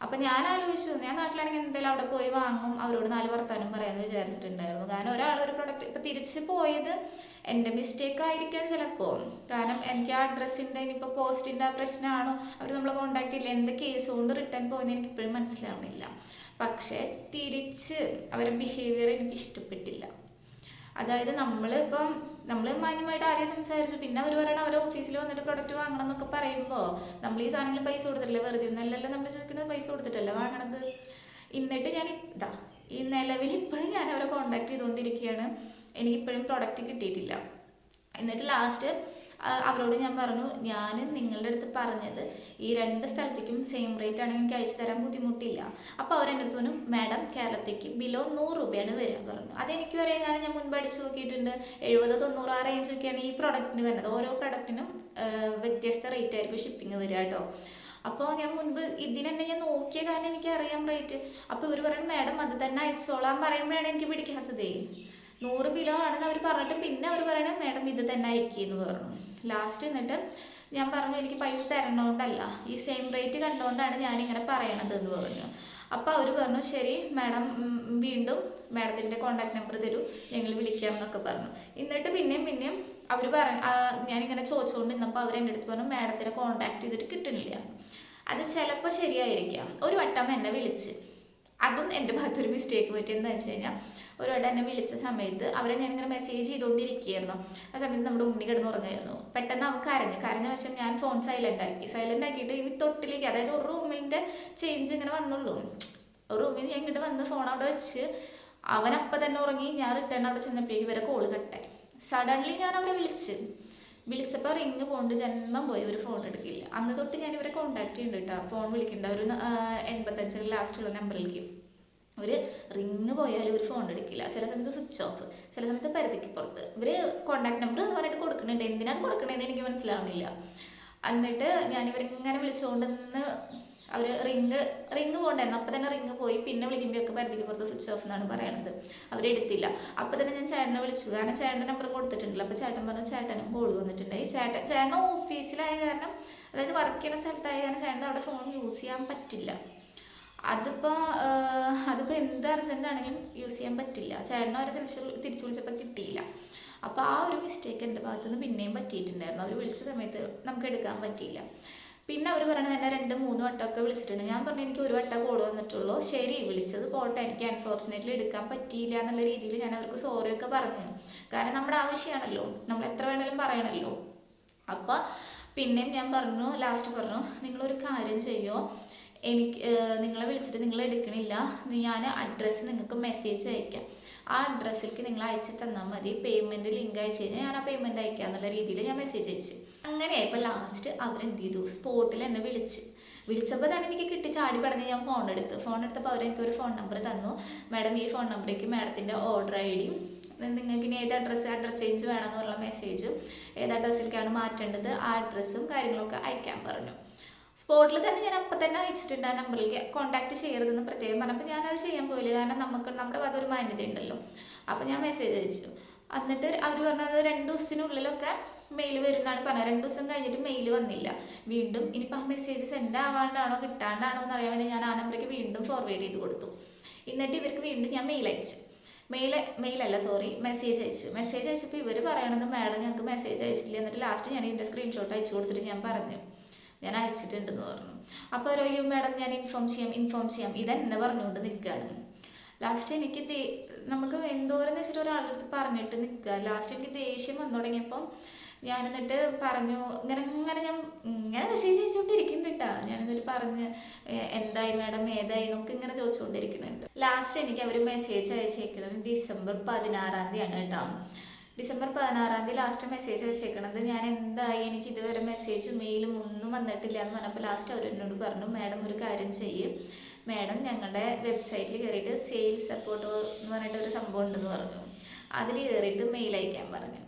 അപ്പം ഞാൻ ആലോചിച്ചു ഞാൻ നാട്ടിലാണെങ്കിൽ എന്തായാലും അവിടെ പോയി വാങ്ങും അവരോട് നാല് വർത്താനം പറയാമെന്ന് വിചാരിച്ചിട്ടുണ്ടായിരുന്നു. കാരണം ഒരാൾ ഒരു പ്രൊഡക്റ്റ് ഇപ്പം തിരിച്ച് പോയത് എന്റെ മിസ്റ്റേക്ക് ആയിരിക്കാം ചിലപ്പോ. കാരണം എനിക്ക് ആ അഡ്രസ്സിന്റെ ഇനിയിപ്പോൾ പോസ്റ്റിന്റെ ആ പ്രശ്നമാണോ? അവർ നമ്മളെ കോണ്ടാക്ട് ചെയ്യില്ല? എന്ത് കേസ് കൊണ്ട് റിട്ടേൺ പോയെന്ന് എനിക്ക് ഇപ്പോഴും മനസ്സിലാവണില്ല പക്ഷെ തിരിച്ച് അവരുടെ ബിഹേവിയർ എനിക്ക് ഇഷ്ടപ്പെട്ടില്ല. അതായത് നമ്മൾ ഇപ്പം നമ്മൾ മാന്യമായിട്ട് ആദ്യം സംസാരിച്ചു പിന്നെ അവർ പറയണം അവർ ഓഫീസിൽ വന്നിട്ട് പ്രൊഡക്റ്റ് വാങ്ങണം എന്നൊക്കെ പറയുമ്പോൾ നമ്മൾ ഈ സാധനങ്ങൾ പൈസ കൊടുത്തിട്ടില്ല? വെറുതെ ഒന്നല്ലല്ലോ നമ്മൾ ചോദിക്കുന്നത് പൈസ കൊടുത്തിട്ടല്ല വാങ്ങണത്? എന്നിട്ട് ഞാൻ ഇതാ ഈ നിലവിൽ ഇപ്പോഴും ഞാൻ അവരെ കോണ്ടാക്ട് ചെയ്തുകൊണ്ടിരിക്കുകയാണ് എനിക്കിപ്പോഴും പ്രൊഡക്റ്റ് കിട്ടിയിട്ടില്ല. എന്നിട്ട് ലാസ്റ്റ് അവരോട് ഞാൻ പറഞ്ഞു ഞാൻ നിങ്ങളുടെ അടുത്ത് പറഞ്ഞത് ഈ രണ്ട് സ്ഥലത്തേക്കും സെയിം റേറ്റ് ആണെങ്കിൽ എനിക്ക് അയച്ചു തരാൻ ബുദ്ധിമുട്ടില്ല. അപ്പോൾ അവരെന്റെ അടുത്ത് പറഞ്ഞു മാഡം കേരളത്തേക്ക് ബിലോ നൂറ് രൂപയാണ് വരിക പറഞ്ഞു. അതെനിക്ക് അറിയാം കാരണം ഞാൻ മുൻപ് അടിച്ചു നോക്കിയിട്ടുണ്ട്. എഴുപത് തൊണ്ണൂറ് ആ റേഞ്ചൊക്കെയാണ് ഈ പ്രൊഡക്റ്റിന് വരുന്നത്. ഓരോ പ്രൊഡക്റ്റിനും വ്യത്യസ്ത റേറ്റ് ആയിരിക്കും ഷിപ്പിംഗ് വരിക കേട്ടോ. അപ്പോൾ ഞാൻ മുൻപ് ഇതിനെന്നെ ഞാൻ നോക്കിയ കാരണം എനിക്ക് അറിയാം റേറ്റ് അപ്പോൾ ഇവർ പറയണം മാഡം അത് തന്നെ അയച്ചോളാം പറയുമ്പോഴാണ് എനിക്ക് പിടിക്കാത്തതേ. നൂറ് കിലോ ആണെന്ന് അവർ പറഞ്ഞിട്ട് പിന്നെ അവർ പറയണേ മാഡം ഇത് തന്നെ അയക്കിയെന്ന് പറഞ്ഞു. ലാസ്റ്റ് എന്നിട്ട് ഞാൻ പറഞ്ഞു എനിക്ക് പൈസ തരണോണ്ടല്ല. ഈ സെയിം റേറ്റ് കണ്ടുകൊണ്ടാണ് ഞാനിങ്ങനെ പറയണത് എന്ന് പറഞ്ഞു. അപ്പോൾ അവർ പറഞ്ഞു ശരി മാഡം വീണ്ടും മാഡത്തിന്റെ കോൺടാക്ട് നമ്പർ തരൂ. ഞങ്ങൾ വിളിക്കാം എന്നൊക്കെ പറഞ്ഞു. എന്നിട്ട് പിന്നെയും പിന്നെയും അവർ പറ ഞാനിങ്ങനെ ചോദിച്ചുകൊണ്ട് നിന്നപ്പോൾ അവർ എന്റെ അടുത്ത് പറഞ്ഞു മാഡത്തിനെ കോൺടാക്ട് ചെയ്തിട്ട് കിട്ടണില്ല അത് ചിലപ്പോൾ ശരിയായിരിക്കാം. ഒരു വട്ടം എന്നെ വിളിച്ച്. അതും എന്റെ ഭാഗത്തൊരു മിസ്റ്റേക്ക് പറ്റിയെന്ന് വെച്ച് കഴിഞ്ഞാൽ ഒരുപാട് എന്നെ വിളിച്ച സമയത്ത് അവരെ ഞാൻ ഇങ്ങനെ മെസ്സേജ് ചെയ്തുകൊണ്ടിരിക്കുകയായിരുന്നു ആ സമയത്ത് നമ്മുടെ ഉണ്ണി കിടന്ന് ഉറങ്ങുമായിരുന്നു പെട്ടെന്ന് അവൻ കരഞ്ഞു. കരഞ്ഞ വശം ഞാൻ ഫോൺ സൈലന്റ് ആക്കി. സൈലന്റ് ആക്കിയിട്ട് ഈ തൊട്ടിലേക്ക് അതായത് ഒരു റൂമിന്റെ ചേഞ്ച് ഇങ്ങനെ വന്നുള്ളൂ. ഒരു റൂമിൽ ഞാൻ ഇങ്ങോട്ട് വന്ന് ഫോൺ അവിടെ വെച്ച് അവൻ തന്നെ ഉറങ്ങി ഞാൻ റിട്ടേൺ അവിടെ ചെന്നപ്പോഴേക്കും ഇവരെ കോൾ കട്ടായി സഡൻലി ഞാൻ അവരെ വിളിച്ച്. വിളിച്ചപ്പോൾ റിങ് പോണ്ട് ജന്മം പോയി ഒരു ഫോൺ എടുക്കില്ല. അന്ന് തൊട്ട് ഞാൻ ഇവരെ കോൺടാക്ട് ചെയ്യുന്നുണ്ട് കേട്ടോ ഫോൺ വിളിക്കേണ്ട. ഒരു എൺപത്തഞ്ചിൽ ലാസ്റ്റുള്ള നമ്പറിലേക്ക് ഒരു റിങ് പോയാലും ഒരു ഫോൺ എടുക്കില്ല. ചില സമയത്ത് സ്വിച്ച് ഓഫ് ചില സമയത്ത് പരിധിക്ക് പുറത്ത്. ഇവർ കോൺടാക്ട് നമ്പർ എന്ന് പറഞ്ഞിട്ട് കൊടുക്കുന്നുണ്ട്. എന്തിനാണ് കൊടുക്കണതെന്ന് എനിക്ക് മനസ്സിലാവുന്നില്ല എന്നിട്ട് ഞാൻ ഇവരിങ്ങനെ വിളിച്ചുകൊണ്ട് അവർ റിങ് റിങ് പോകണ്ടായിരുന്നു. അപ്പോൾ തന്നെ റിങ് പോയി. പിന്നെ വിളിക്കുമ്പോഴൊക്കെ പരിധിക്ക് പുറത്ത് സ്വിച്ച് ഓഫ് എന്നാണ് പറയണത്. അവരെടുത്തില്ല അപ്പോൾ തന്നെ ഞാൻ ചേട്ടനെ വിളിച്ചു. കാരണം ചേട്ടന്റെ നമ്പർ കൊടുത്തിട്ടുണ്ടല്ലോ. അപ്പോൾ ചേട്ടൻ പറഞ്ഞു ചേട്ടനും കോൾ വന്നിട്ടുണ്ടായി ചേട്ടൻ ചേട്ടൻ ഓഫീസിലായ കാരണം അതായത് വർക്ക് ചെയ്യുന്ന സ്ഥലത്തായ കാരണം ചേട്ടൻ അവിടെ ഫോൺ യൂസ് ചെയ്യാൻ പറ്റില്ല. അതിപ്പോൾ അതിപ്പോൾ എന്ത് അർജന്റ് ആണെങ്കിലും യൂസ് ചെയ്യാൻ പറ്റില്ല. ചേട്ടനെ അവരെ തിരിച്ച് തിരിച്ചു വിളിച്ചപ്പോൾ കിട്ടിയില്ല. അപ്പോൾ ആ ഒരു മിസ്റ്റേക്ക് എന്റെ ഭാഗത്തുനിന്ന് പിന്നെയും പറ്റിയിട്ടുണ്ടായിരുന്നു. അവർ വിളിച്ച സമയത്ത് നമുക്ക് എടുക്കാൻ പറ്റിയില്ല. പിന്നെ അവർ പറയണത് എന്നെ രണ്ട് മൂന്ന് വട്ടമൊക്കെ വിളിച്ചിട്ടുണ്ട്. ഞാൻ പറഞ്ഞു എനിക്ക് ഒരു വട്ടം കോൾ വന്നിട്ടുള്ളൂ. ശരി വിളിച്ചത് പോട്ടെ. എനിക്ക് അൺഫോർച്ചുനേറ്റ്ലി എടുക്കാൻ പറ്റിയില്ല എന്നുള്ള രീതിയിൽ ഞാൻ അവർക്ക് സോറിയൊക്കെ പറഞ്ഞു. കാരണം നമ്മുടെ ആവശ്യമാണല്ലോ. നമ്മൾ എത്ര വേണേലും പറയണല്ലോ. അപ്പോൾ പിന്നെയും ഞാൻ പറഞ്ഞു ലാസ്റ്റ് പറഞ്ഞു നിങ്ങളൊരു കാര്യം ചെയ്യോ? എനിക്ക് നിങ്ങളെ വിളിച്ചിട്ട് നിങ്ങൾ എടുക്കണില്ല. ഞാൻ അഡ്രസ്സ് നിങ്ങൾക്ക് മെസ്സേജ് അയക്കാം. ആ അഡ്രസ്സിലേക്ക് നിങ്ങൾ അയച്ച് തന്നാൽ മതി. പേയ്മെന്റ് ലിങ്ക് അയച്ചു കഴിഞ്ഞാൽ ഞാൻ ആ പേയ്മെന്റ് അയക്കാം എന്നുള്ള രീതിയിൽ ഞാൻ മെസ്സേജ് അയച്ചു. അങ്ങനെ ഇപ്പോൾ ലാസ്റ്റ് അവരെന്ത് ചെയ്തു? സ്പോട്ടിൽ എന്നെ വിളിച്ച്. വിളിച്ചപ്പോൾ തന്നെ എനിക്ക് കിട്ടി ചാടി പടഞ്ഞ് ഞാൻ ഫോൺ എടുത്തു. ഫോൺ എടുത്തപ്പോൾ അവരെനിക്ക് ഒരു ഫോൺ നമ്പർ തന്നു. മാഡം ഈ ഫോൺ നമ്പറേക്ക് മാഡത്തിന്റെ ഓർഡർ ഐ ഡിയും നിങ്ങൾക്ക് ഇനി ഏത് അഡ്രസ്സ് അഡ്രസ് ചേഞ്ച് വേണമെന്നുള്ള മെസ്സേജും ഏത് അഡ്രസ്സിലേക്കാണ് മാറ്റേണ്ടത് ആ അഡ്രസ്സും കാര്യങ്ങളൊക്കെ അയക്കാൻ പറഞ്ഞു. സ്പോട്ടിൽ തന്നെ ഞാൻ അപ്പം തന്നെ അയച്ചിട്ടുണ്ട് ആ നമ്പറിലേക്ക് കോൺടാക്ട് ചെയ്യരുതെന്ന് പ്രത്യേകം പറഞ്ഞപ്പോൾ ഞാനത് ചെയ്യാൻ പോയില്ല. കാരണം നമുക്ക് നമ്മുടെ അതൊരു മാന്യത ഉണ്ടല്ലോ. അപ്പോൾ ഞാൻ മെസ്സേജ് അയച്ചു. എന്നിട്ട് അവർ പറഞ്ഞത് രണ്ട് ദിവസത്തിനുള്ളിലൊക്കെ മെയിൽ വരുന്നതാണ് പറഞ്ഞത്. രണ്ട് ദിവസം കഴിഞ്ഞിട്ട് മെയിൽ വന്നില്ല. വീണ്ടും ഇനിയിപ്പോൾ ആ മെസ്സേജ് സെൻഡ് ആവാണ്ടാണോ കിട്ടാണ്ടാണോ എന്ന് അറിയാൻ വേണ്ടി ഞാൻ ആ നമ്പറിലേക്ക് വീണ്ടും ഫോർവേഡ് ചെയ്ത് കൊടുത്തു. എന്നിട്ട് ഇവർക്ക് വീണ്ടും ഞാൻ മെയിൽ അയച്ചു. മെയിൽ മെയിലല്ല സോറി മെസ്സേജ് അയച്ചു. മെസ്സേജ് അയച്ചപ്പോൾ ഇവർ പറയണമെന്ന് മാഡം ഞങ്ങൾക്ക് മെസ്സേജ് അയച്ചിട്ടില്ല. എന്നിട്ട് ലാസ്റ്റ് ഞാൻ ഇതിന്റെ സ്ക്രീൻഷോട്ട് അയച്ചു കൊടുത്തിട്ട് ഞാൻ പറഞ്ഞു. ഞാൻ അയച്ചിട്ടുണ്ടെന്ന് പറഞ്ഞു. അപ്പോൾ ഒരു അയ്യോ മാഡം ഞാൻ ഇൻഫോം ചെയ്യാം ഇൻഫോം ചെയ്യാം. ഇതെന്നെ പറഞ്ഞുകൊണ്ട് നിൽക്കുകയാണ്. ലാസ്റ്റ് എനിക്ക് നമുക്ക് എന്തോരം വെച്ചിട്ട് ഒരാളുടെ അടുത്ത് പറഞ്ഞിട്ട് നിൽക്കുക. ലാസ്റ്റ് എനിക്ക് ദേഷ്യം വന്നു തുടങ്ങിയപ്പം ഞാൻ എന്നിട്ട് പറഞ്ഞു ഇങ്ങനെ ഇങ്ങനെ ഞാൻ ഇങ്ങനെ മെസ്സേജ് അയച്ചുകൊണ്ടിരിക്കുന്നുണ്ട് കേട്ടോ ഞാൻ എന്നിട്ട് പറഞ്ഞ് എന്തായി മാഡം? ഏതായി? എന്നൊക്കെ ഇങ്ങനെ ചോദിച്ചുകൊണ്ടിരിക്കുന്നുണ്ട്. ലാസ്റ്റ് എനിക്ക് അവർ മെസ്സേജ് അയച്ചേക്കുന്നത് ഡിസംബർ പതിനാറാം തീയതിയാണ് കേട്ടോ ഡിസംബർ പതിനാറാം തീയതി ലാസ്റ്റ് മെസ്സേജ് അയച്ചേക്കണത്. ഞാൻ എന്തായി? എനിക്ക് ഇതുവരെ മെസ്സേജും മെയിലും ഒന്നും വന്നിട്ടില്ല എന്ന് പറഞ്ഞപ്പോൾ ലാസ്റ്റ് അവരെന്നോട് പറഞ്ഞു മാഡം ഒരു കാര്യം ചെയ്യും. മാഡം ഞങ്ങളുടെ വെബ്സൈറ്റിൽ കയറിയിട്ട് സെയിൽസ് സപ്പോർട്ട് എന്ന് പറഞ്ഞിട്ട് ഒരു സംഭവം ഉണ്ടെന്ന് പറഞ്ഞു. അതിൽ കയറിയിട്ട് മെയിൽ അയക്കാൻ പറഞ്ഞു.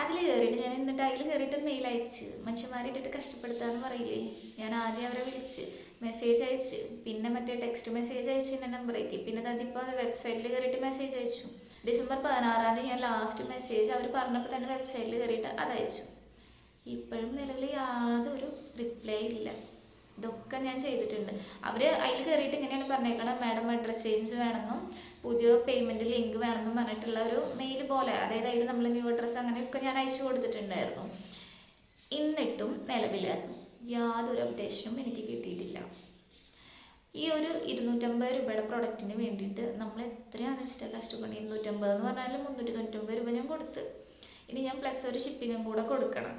അതിൽ കയറിയിട്ട് ഞാൻ എന്നിട്ട് അതിൽ കയറിയിട്ട് മെയിൽ അയച്ച്. മനുഷ്യന്മാരിട്ടിട്ട് കഷ്ടപ്പെടുത്താന്ന് പറയില്ലേ? ഞാൻ ആദ്യം അവരെ വിളിച്ച് മെസ്സേജ് അയച്ച്. പിന്നെ മറ്റേ ടെക്സ്റ്റ് മെസ്സേജ് അയച്ച് എന്റെ നമ്പറേക്ക് പിന്നെ അതിപ്പോൾ വെബ്സൈറ്റിൽ കയറിയിട്ട് മെസ്സേജ് അയച്ചു. ഡിസംബർ പതിനാറാം തീയതി ഞാൻ ലാസ്റ്റ് മെസ്സേജ് അവർ പറഞ്ഞപ്പോൾ തന്നെ വെബ്സൈറ്റിൽ കയറിയിട്ട് അത് അയച്ചു. ഇപ്പോഴും നിലവിൽ യാതൊരു റിപ്ലൈ ഇല്ല. ഇതൊക്കെ ഞാൻ ചെയ്തിട്ടുണ്ട്. അവർ അതിൽ കയറിയിട്ട് ഇങ്ങനെയാണ് പറഞ്ഞേക്കണം മാഡം അഡ്രസ് ചേഞ്ച് വേണമെന്നും പുതിയ പേയ്മെന്റ് ലിങ്ക് വേണമെന്നും പറഞ്ഞിട്ടുള്ള ഒരു മെയിൽ പോലെ അതായത് അതിൽ നമ്മൾ ന്യൂ അഡ്രസ്സ് അങ്ങനെയൊക്കെ ഞാൻ അയച്ചു കൊടുത്തിട്ടുണ്ടായിരുന്നു. എന്നിട്ടും നിലവിൽ യാതൊരു അപ്ഡേഷനും എനിക്ക് കിട്ടിയിട്ടില്ല. ഈ ഒരു ഇരുന്നൂറ്റമ്പത് രൂപയുടെ പ്രൊഡക്റ്റിന് വേണ്ടിയിട്ട് നമ്മൾ എത്രയാണ് വെച്ചിട്ട് കഷ്ടപ്പെടുന്നത് ഇരുന്നൂറ്റമ്പത് എന്ന് പറഞ്ഞാൽ മുന്നൂറ്റി തൊണ്ണൂറ്റൊമ്പത് രൂപ ഞാൻ കൊടുത്ത്. ഇനി ഞാൻ പ്ലസ് ഒരു ഷിപ്പിങ്ങും കൂടെ കൊടുക്കണം.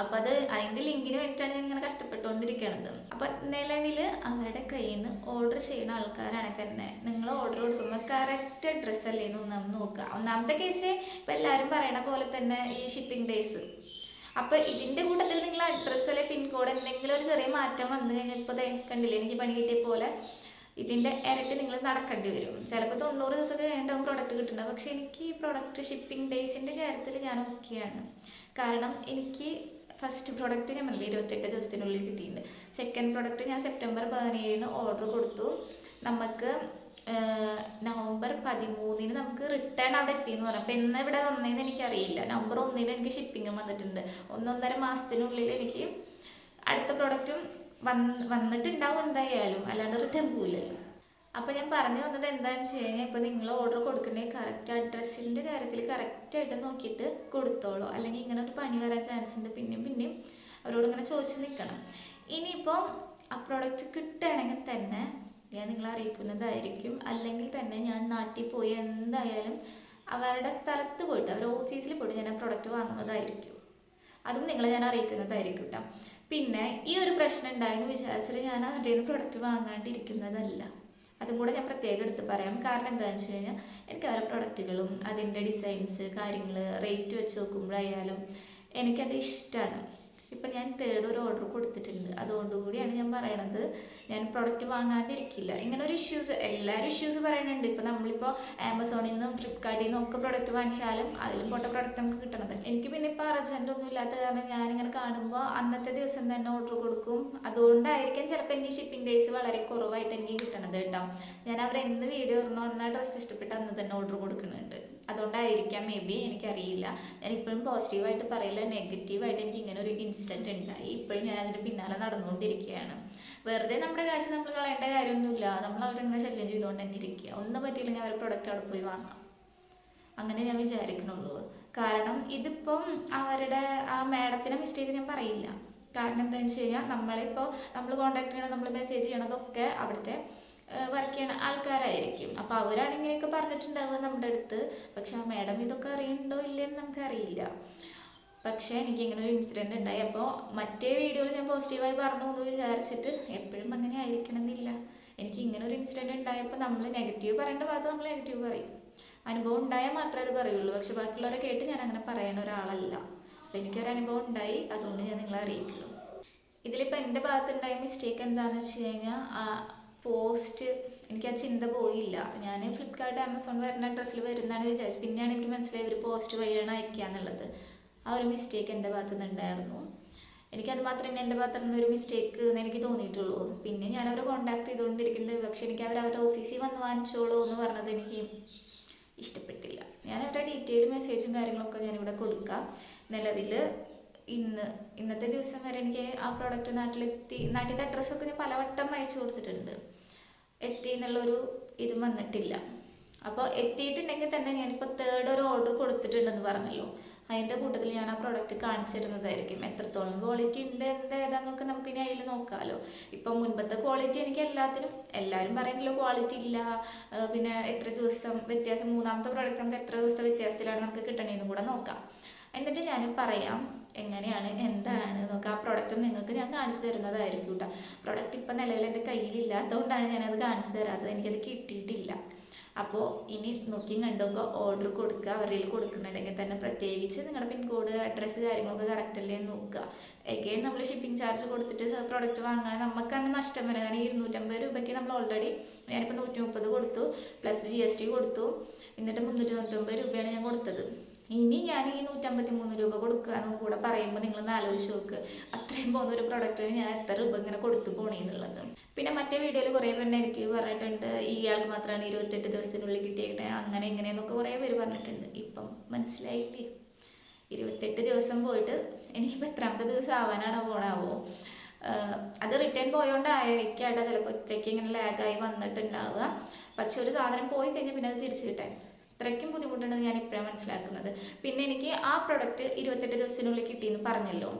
അപ്പം അത് അതിന്റെ ലിങ്കിന് വേണ്ടിയിട്ടാണ് ഞാൻ ഇങ്ങനെ കഷ്ടപ്പെട്ടുകൊണ്ടിരിക്കണത്. അപ്പം നിലവിൽ അവരുടെ കയ്യിൽ നിന്ന് ഓർഡർ ചെയ്യുന്ന ആൾക്കാരാണ് തന്നെ നിങ്ങൾ ഓർഡർ കൊടുക്കുമ്പോൾ കറക്റ്റ് അഡ്രസ്സ് അല്ലേ എന്ന് ഒന്നാമത് നോക്കുക. ഒന്നാമത്തെ കേസ് ഇപ്പം എല്ലാവരും പറയണ പോലെ തന്നെ ഈ ഷിപ്പിംഗ് ഡേയ്സ് അപ്പോൾ ഇതിന്റെ കൂട്ടത്തിൽ നിങ്ങൾ അഡ്രസ്സ് അല്ലെ പിൻകോഡ് എന്തെങ്കിലും ഒരു ചെറിയ മാറ്റം വന്നു കഴിഞ്ഞപ്പോ കണ്ടില്ലേ എനിക്ക് പണി കിട്ടിയ പോലെ ഇതിന്റെ ഇരട്ടി നിങ്ങൾ നടക്കേണ്ടി വരും. ചിലപ്പോൾ തൊണ്ണൂറ് ദിവസമൊക്കെ കഴിഞ്ഞിട്ടാവും പ്രോഡക്റ്റ് കിട്ടുന്നത് പക്ഷെ എനിക്ക് ഈ പ്രോഡക്റ്റ് ഷിപ്പിംഗ് ഡേയ്സിന്റെ കാര്യത്തിൽ ഞാൻ ഓക്കെയാണ് കാരണം എനിക്ക് ഫസ്റ്റ് പ്രോഡക്റ്റ് ഞാൻ പറഞ്ഞില്ലേ ഇരുപത്തെട്ട് ദിവസത്തിനുള്ളിൽ കിട്ടിയിട്ടുണ്ട്. സെക്കൻഡ് പ്രോഡക്റ്റ് ഞാൻ സെപ്റ്റംബർ പതിനേഴിന് ഓർഡർ കൊടുത്തു. നമുക്ക് നവംബർ പതിമൂന്നിന് നമുക്ക് റിട്ടേൺ അവിടെ എത്തിയെന്ന് പറഞ്ഞു. അപ്പോൾ എന്ന് ഇവിടെ വന്നതെന്ന് എനിക്കറിയില്ല. നവംബർ ഒന്നിന് എനിക്ക് ഷിപ്പിങ്ങും വന്നിട്ടുണ്ട്. ഒന്നൊന്നര മാസത്തിനുള്ളിൽ എനിക്ക് അടുത്ത പ്രോഡക്റ്റും വന്ന് വന്നിട്ടുണ്ടാവും എന്തായാലും. അല്ലാണ്ട് റിട്ടേൺ പോവില്ലല്ലോ. അപ്പോൾ ഞാൻ പറഞ്ഞു വന്നത് എന്താണെന്ന് വെച്ച് കഴിഞ്ഞാൽ ഇപ്പോൾ നിങ്ങൾ ഓർഡർ കൊടുക്കണേ കറക്റ്റ് അഡ്രസ്സിന്റെ കാര്യത്തിൽ കറക്റ്റായിട്ട് നോക്കിയിട്ട് കൊടുത്തോളൂ. അല്ലെങ്കിൽ ഇങ്ങനെ ഒരു പണി വരാൻ ചാൻസ് ഉണ്ട്. പിന്നെയും പിന്നെയും അവരോട് ഇങ്ങനെ ചോദിച്ചു നിൽക്കണം ഇനിയിപ്പോൾ ആ പ്രോഡക്റ്റ് കിട്ടുകയാണെങ്കിൽ തന്നെ ഞാൻ നിങ്ങളെ അറിയിക്കുന്നതായിരിക്കും. അല്ലെങ്കിൽ തന്നെ ഞാൻ നാട്ടിൽ പോയി എന്തായാലും അവരുടെ സ്ഥലത്ത് പോയിട്ട് അവരുടെ ഓഫീസിൽ പോയിട്ട് ഞാൻ ആ പ്രൊഡക്റ്റ് വാങ്ങുന്നതായിരിക്കും. അതും നിങ്ങളെ ഞാൻ അറിയിക്കുന്നതായിരിക്കും കേട്ടോ പിന്നെ ഈ ഒരു പ്രശ്നം ഉണ്ടായെന്ന് വിചാരിച്ചിട്ട് ഞാൻ അവരുടെ നിന്ന് പ്രൊഡക്റ്റ് വാങ്ങാണ്ടിരിക്കുന്നതല്ല. അതും കൂടെ ഞാൻ പ്രത്യേകം എടുത്ത് പറയാം. കാരണം എന്താണെന്ന് വെച്ച് കഴിഞ്ഞാൽ എനിക്ക് അവരുടെ പ്രൊഡക്റ്റുകളും അതിന്റെ ഡിസൈൻസ് കാര്യങ്ങൾ റേറ്റ് വെച്ച് നോക്കുമ്പോഴായാലും എനിക്കത് ഇഷ്ടമാണ് ഇപ്പം ഞാൻ തേർഡ് ഒരു ഓർഡർ കൊടുത്തിട്ടുണ്ട്. അതുകൊണ്ട് കൂടിയാണ് ഞാൻ പറയണത്. ഞാൻ പ്രൊഡക്റ്റ് വാങ്ങാണ്ടിരിക്കില്ല. ഇങ്ങനെ ഒരു ഇഷ്യൂസ് എല്ലാവരും ഇഷ്യൂസ് പറയുന്നുണ്ട് ഇപ്പം നമ്മളിപ്പോൾ ആമസോണിൽ നിന്നും ഫ്ലിപ്കാർട്ടിൽ നിന്നും ഒക്കെ പ്രൊഡക്റ്റ് വാങ്ങിച്ചാലും അതിലും പൊട്ട പ്രൊഡക്റ്റ് നമുക്ക് കിട്ടണത്. എനിക്ക് പിന്നെ ഇപ്പോൾ അർജന്റ് ഒന്നും ഇല്ലാത്ത കാരണം ഞാനിങ്ങനെ കാണുമ്പോൾ അന്നത്തെ ദിവസം തന്നെ ഓർഡർ കൊടുക്കും. അതുകൊണ്ടായിരിക്കും ചിലപ്പോൾ എനിക്ക് ഷിപ്പിംഗ് ഡേയ്സ് വളരെ കുറവായിട്ട് എനിക്ക് കിട്ടണത് കേട്ടോ. ഞാൻ അവർ എന്ത് വീഡിയോ ഇടണോ എന്നാൽ ഡ്രസ്സ് ഇഷ്ടപ്പെട്ട് അന്ന് തന്നെ ഓർഡർ കൊടുക്കുന്നുണ്ട്. അതുകൊണ്ടായിരിക്കാം മേ ബി എനിക്കറിയില്ല. ഞാൻ ഇപ്പോഴും പോസിറ്റീവായിട്ട് പറയില്ല. നെഗറ്റീവായിട്ട് എനിക്ക് ഇങ്ങനെ ഒരു ഇൻസിഡന്റ് ഉണ്ടായി. ഇപ്പോഴും ഞാൻ അതിന്റെ പിന്നാലെ നടന്നുകൊണ്ടിരിക്കുകയാണ്. വെറുതെ നമ്മുടെ കാശ് നമ്മൾ കളയേണ്ട കാര്യമൊന്നുമില്ല. നമ്മൾ അവരിങ്ങനെ ശല്യം ചെയ്തുകൊണ്ട് തന്നെ ഇരിക്കുക. ഒന്നും പറ്റിയില്ലെങ്കിൽ അവരുടെ പ്രൊഡക്റ്റ് അവിടെ പോയി വാങ്ങാം. അങ്ങനെ ഞാൻ വിചാരിക്കണുള്ളൂ. കാരണം ഇതിപ്പം അവരുടെ ആ മാഡത്തിന്റെ മിസ്റ്റേക്ക് ഞാൻ പറയില്ല. കാരണം എന്താണെന്ന് വെച്ച് കഴിഞ്ഞാൽ നമ്മളിപ്പോൾ നമ്മൾ കോൺടാക്ട് ചെയ്യണം നമ്മൾ മെസ്സേജ് ചെയ്യണതൊക്കെ അവിടുത്തെ വർക്ക് ചെയ്യണ ആൾക്കാരായിരിക്കും. അപ്പോൾ അവരാണ് ഇങ്ങനെയൊക്കെ പറഞ്ഞിട്ടുണ്ടാവുക നമ്മുടെ അടുത്ത്. പക്ഷെ ആ മാഡം ഇതൊക്കെ അറിയണ്ടോ ഇല്ലയെന്ന് നമുക്കറിയില്ല. പക്ഷേ എനിക്ക് ഇങ്ങനെ ഒരു ഇൻസിഡന്റ് ഉണ്ടായി. അപ്പോൾ മറ്റേ വീഡിയോയിൽ ഞാൻ പോസിറ്റീവായി പറഞ്ഞു എന്ന് വിചാരിച്ചിട്ട് എപ്പോഴും അങ്ങനെ ആയിരിക്കണമെന്നില്ല. എനിക്ക് ഇങ്ങനെ ഒരു ഇൻസിഡന്റ് ഉണ്ടായപ്പോൾ നമ്മൾ നെഗറ്റീവ് പറയേണ്ട ഭാഗത്ത് നമ്മൾ നെഗറ്റീവ് പറയും. അനുഭവം ഉണ്ടായാൽ മാത്രമേ അത് പറയുള്ളൂ. പക്ഷെ ബാക്കിയുള്ളവരെ കേട്ട് ഞാൻ അങ്ങനെ പറയണ ഒരാളല്ല. അപ്പോൾ എനിക്കൊരു അനുഭവം ഉണ്ടായി. അതുകൊണ്ട് ഞാൻ നിങ്ങളെ അറിയിക്കുള്ളൂ ഇതിലിപ്പോൾ എന്റെ ഭാഗത്തുണ്ടായ മിസ്റ്റേക്ക് എന്താണെന്ന് വെച്ച് കഴിഞ്ഞാൽ പോസ്റ്റ് എനിക്ക് ആ ചിന്ത പോയില്ല. ഞാൻ ഫ്ലിപ്കാർട്ട് ആമസോൺ വരുന്ന ഡ്രസ്സിൽ വരുന്നതാണ് വിചാരിച്ചത്. പിന്നെയാണ് എനിക്ക് മനസ്സിലായി ഒരു പോസ്റ്റ് വഴിയാണ് അയക്കുക എന്നുള്ളത്. ആ ഒരു മിസ്റ്റേക്ക് എന്റെ ഭാഗത്തു നിന്നുണ്ടായിരുന്നു എനിക്കത് മാത്രമേ എന്റെ ഭാഗത്തു നിന്ന് ഒരു മിസ്റ്റേക്ക് എന്ന് എനിക്ക് തോന്നിയിട്ടുള്ളൂ. പിന്നെ ഞാൻ അവരെ കോൺടാക്ട് ചെയ്തുകൊണ്ടിരിക്കുന്നുണ്ട്. പക്ഷെ എനിക്ക് അവർ അവരുടെ ഓഫീസിൽ വന്ന് വാങ്ങിച്ചോളൂ എന്ന് പറഞ്ഞത് എനിക്ക് ഇഷ്ടപ്പെട്ടില്ല. ഞാൻ അവരുടെ ഡീറ്റെയിൽ മെസ്സേജും കാര്യങ്ങളൊക്കെ ഞാനിവിടെ കൊടുക്കാം. നിലവിൽ ഇന്ന് ഇന്നത്തെ ദിവസം വരെ എനിക്ക് ആ പ്രോഡക്റ്റ് നാട്ടിലെത്തി നാട്ടിലത്തെ അഡ്രസ്സൊക്കെ ഞാൻ പലവട്ടം അയച്ചു കൊടുത്തിട്ടുണ്ട്. എത്തി എന്നുള്ളൊരു ഇത് വന്നിട്ടില്ല. അപ്പോൾ എത്തിയിട്ടുണ്ടെങ്കിൽ തന്നെ ഞാനിപ്പോൾ തേർഡ് ഒരു ഓർഡർ കൊടുത്തിട്ടുണ്ടെന്ന് പറഞ്ഞല്ലോ. അതിന്റെ കൂട്ടത്തിൽ ഞാൻ ആ പ്രോഡക്റ്റ് കാണിച്ചിരുന്നതായിരിക്കും. എത്രത്തോളം ക്വാളിറ്റി ഉണ്ട് എന്ത് ഏതാന്നൊക്കെ നമുക്ക് ഇനി അതിൽ നോക്കാമല്ലോ ഇപ്പം മുൻപത്തെ ക്വാളിറ്റി എനിക്ക് എല്ലാത്തിനും എല്ലാവരും പറയുന്നല്ലോ ക്വാളിറ്റി ഇല്ല. പിന്നെ എത്ര ദിവസം വ്യത്യാസം മൂന്നാമത്തെ പ്രോഡക്റ്റ് നമുക്ക് എത്ര ദിവസത്തെ വ്യത്യാസത്തിലാണ് നമുക്ക് കിട്ടണേന്നും കൂടെ നോക്കാം. എന്നിട്ട് ഞാൻ പറയാം. എങ്ങനെയാണ് എന്താണ് നോക്ക ആ പ്രൊഡക്റ്റും നിങ്ങൾക്ക് ഞാൻ കാണിച്ചു തരുന്നതായിരിക്കും കേട്ടോ പ്രൊഡക്റ്റ് ഇപ്പം നിലവിൽ എന്റെ കയ്യിലില്ലാത്തതുകൊണ്ടാണ് ഞാനത് കാണിച്ചു തരാത്തത്. എനിക്കത് കിട്ടിയിട്ടില്ല. അപ്പോൾ ഇനി നോക്കി കണ്ടൊക്കെ. ഓർഡർ കൊടുക്കുക അവരിൽ കൊടുക്കുന്നുണ്ടെങ്കിൽ തന്നെ പ്രത്യേകിച്ച് നിങ്ങളുടെ പിൻകോഡ് അഡ്രസ്സ് കാര്യങ്ങളൊക്കെ കറക്റ്റ് അല്ലേ നോക്കുക. എഗെയിൻ നമ്മൾ ഷിപ്പിംഗ് ചാർജ് കൊടുത്തിട്ട് പ്രോഡക്റ്റ് വാങ്ങാൻ നമുക്ക് തന്നെ നഷ്ടം വരും. കാരണം ഇരുന്നൂറ്റമ്പത് രൂപയ്ക്ക് നമ്മൾ ഓൾറെഡി ഞാനിപ്പോൾ നൂറ്റി മുപ്പത് കൊടുത്തു. പ്ലസ് ജി എസ് ടി കൊടുത്തു. എന്നിട്ട് മുന്നൂറ്റി തൊണ്ണൂറ്റൊമ്പത് രൂപയാണ് ഞാൻ കൊടുത്തത്. ഇനി ഞാൻ ഈ നൂറ്റമ്പത്തി മൂന്ന് രൂപ കൊടുക്കാന്ന് കൂടെ പറയുമ്പോൾ നിങ്ങളൊന്ന് ആലോചിച്ച് നോക്ക്. അത്രയും പോകുന്ന ഒരു പ്രൊഡക്റ്റിന് ഞാൻ എത്ര രൂപ ഇങ്ങനെ കൊടുത്തു പോണേന്നുള്ളത് പിന്നെ മറ്റേ വീഡിയോയിൽ കുറേ പേര് നെഗറ്റീവ് പറഞ്ഞിട്ടുണ്ട്. ഇയാൾക്ക് മാത്രമാണ് ഇരുപത്തെട്ട് ദിവസത്തിനുള്ളിൽ കിട്ടിയിട്ട് അങ്ങനെ ഇങ്ങനെയെന്നൊക്കെ കുറേ പേര് പറഞ്ഞിട്ടുണ്ട്. ഇപ്പം മനസ്സിലായില്ലേ? ഇരുപത്തെട്ട് ദിവസം പോയിട്ട് എനിക്കിപ്പോൾ എത്രാമത്തെ ദിവസം ആവാനാണോ പോണാവോ? അത് റിട്ടേൺ പോയോണ്ടായിരിക്കാട്ടോ ചിലപ്പോൾ ഒറ്റയ്ക്ക് ഇങ്ങനെ ലാഗായി വന്നിട്ടുണ്ടാവുക. പക്ഷെ ഒരു സാധനം പോയി കഴിഞ്ഞാൽ പിന്നെ അത് തിരിച്ചു കിട്ടാൻ. ഇത്രയ്ക്കും ബുദ്ധിമുട്ടുണ്ടെന്ന് ഞാൻ ഇപ്പോഴാണ് മനസ്സിലാക്കുന്നത്. പിന്നെ എനിക്ക് ആ പ്രൊഡക്റ്റ് ഇരുപത്തെട്ട് ദിവസത്തിനുള്ളിൽ കിട്ടിയെന്ന് പറഞ്ഞല്ലോ.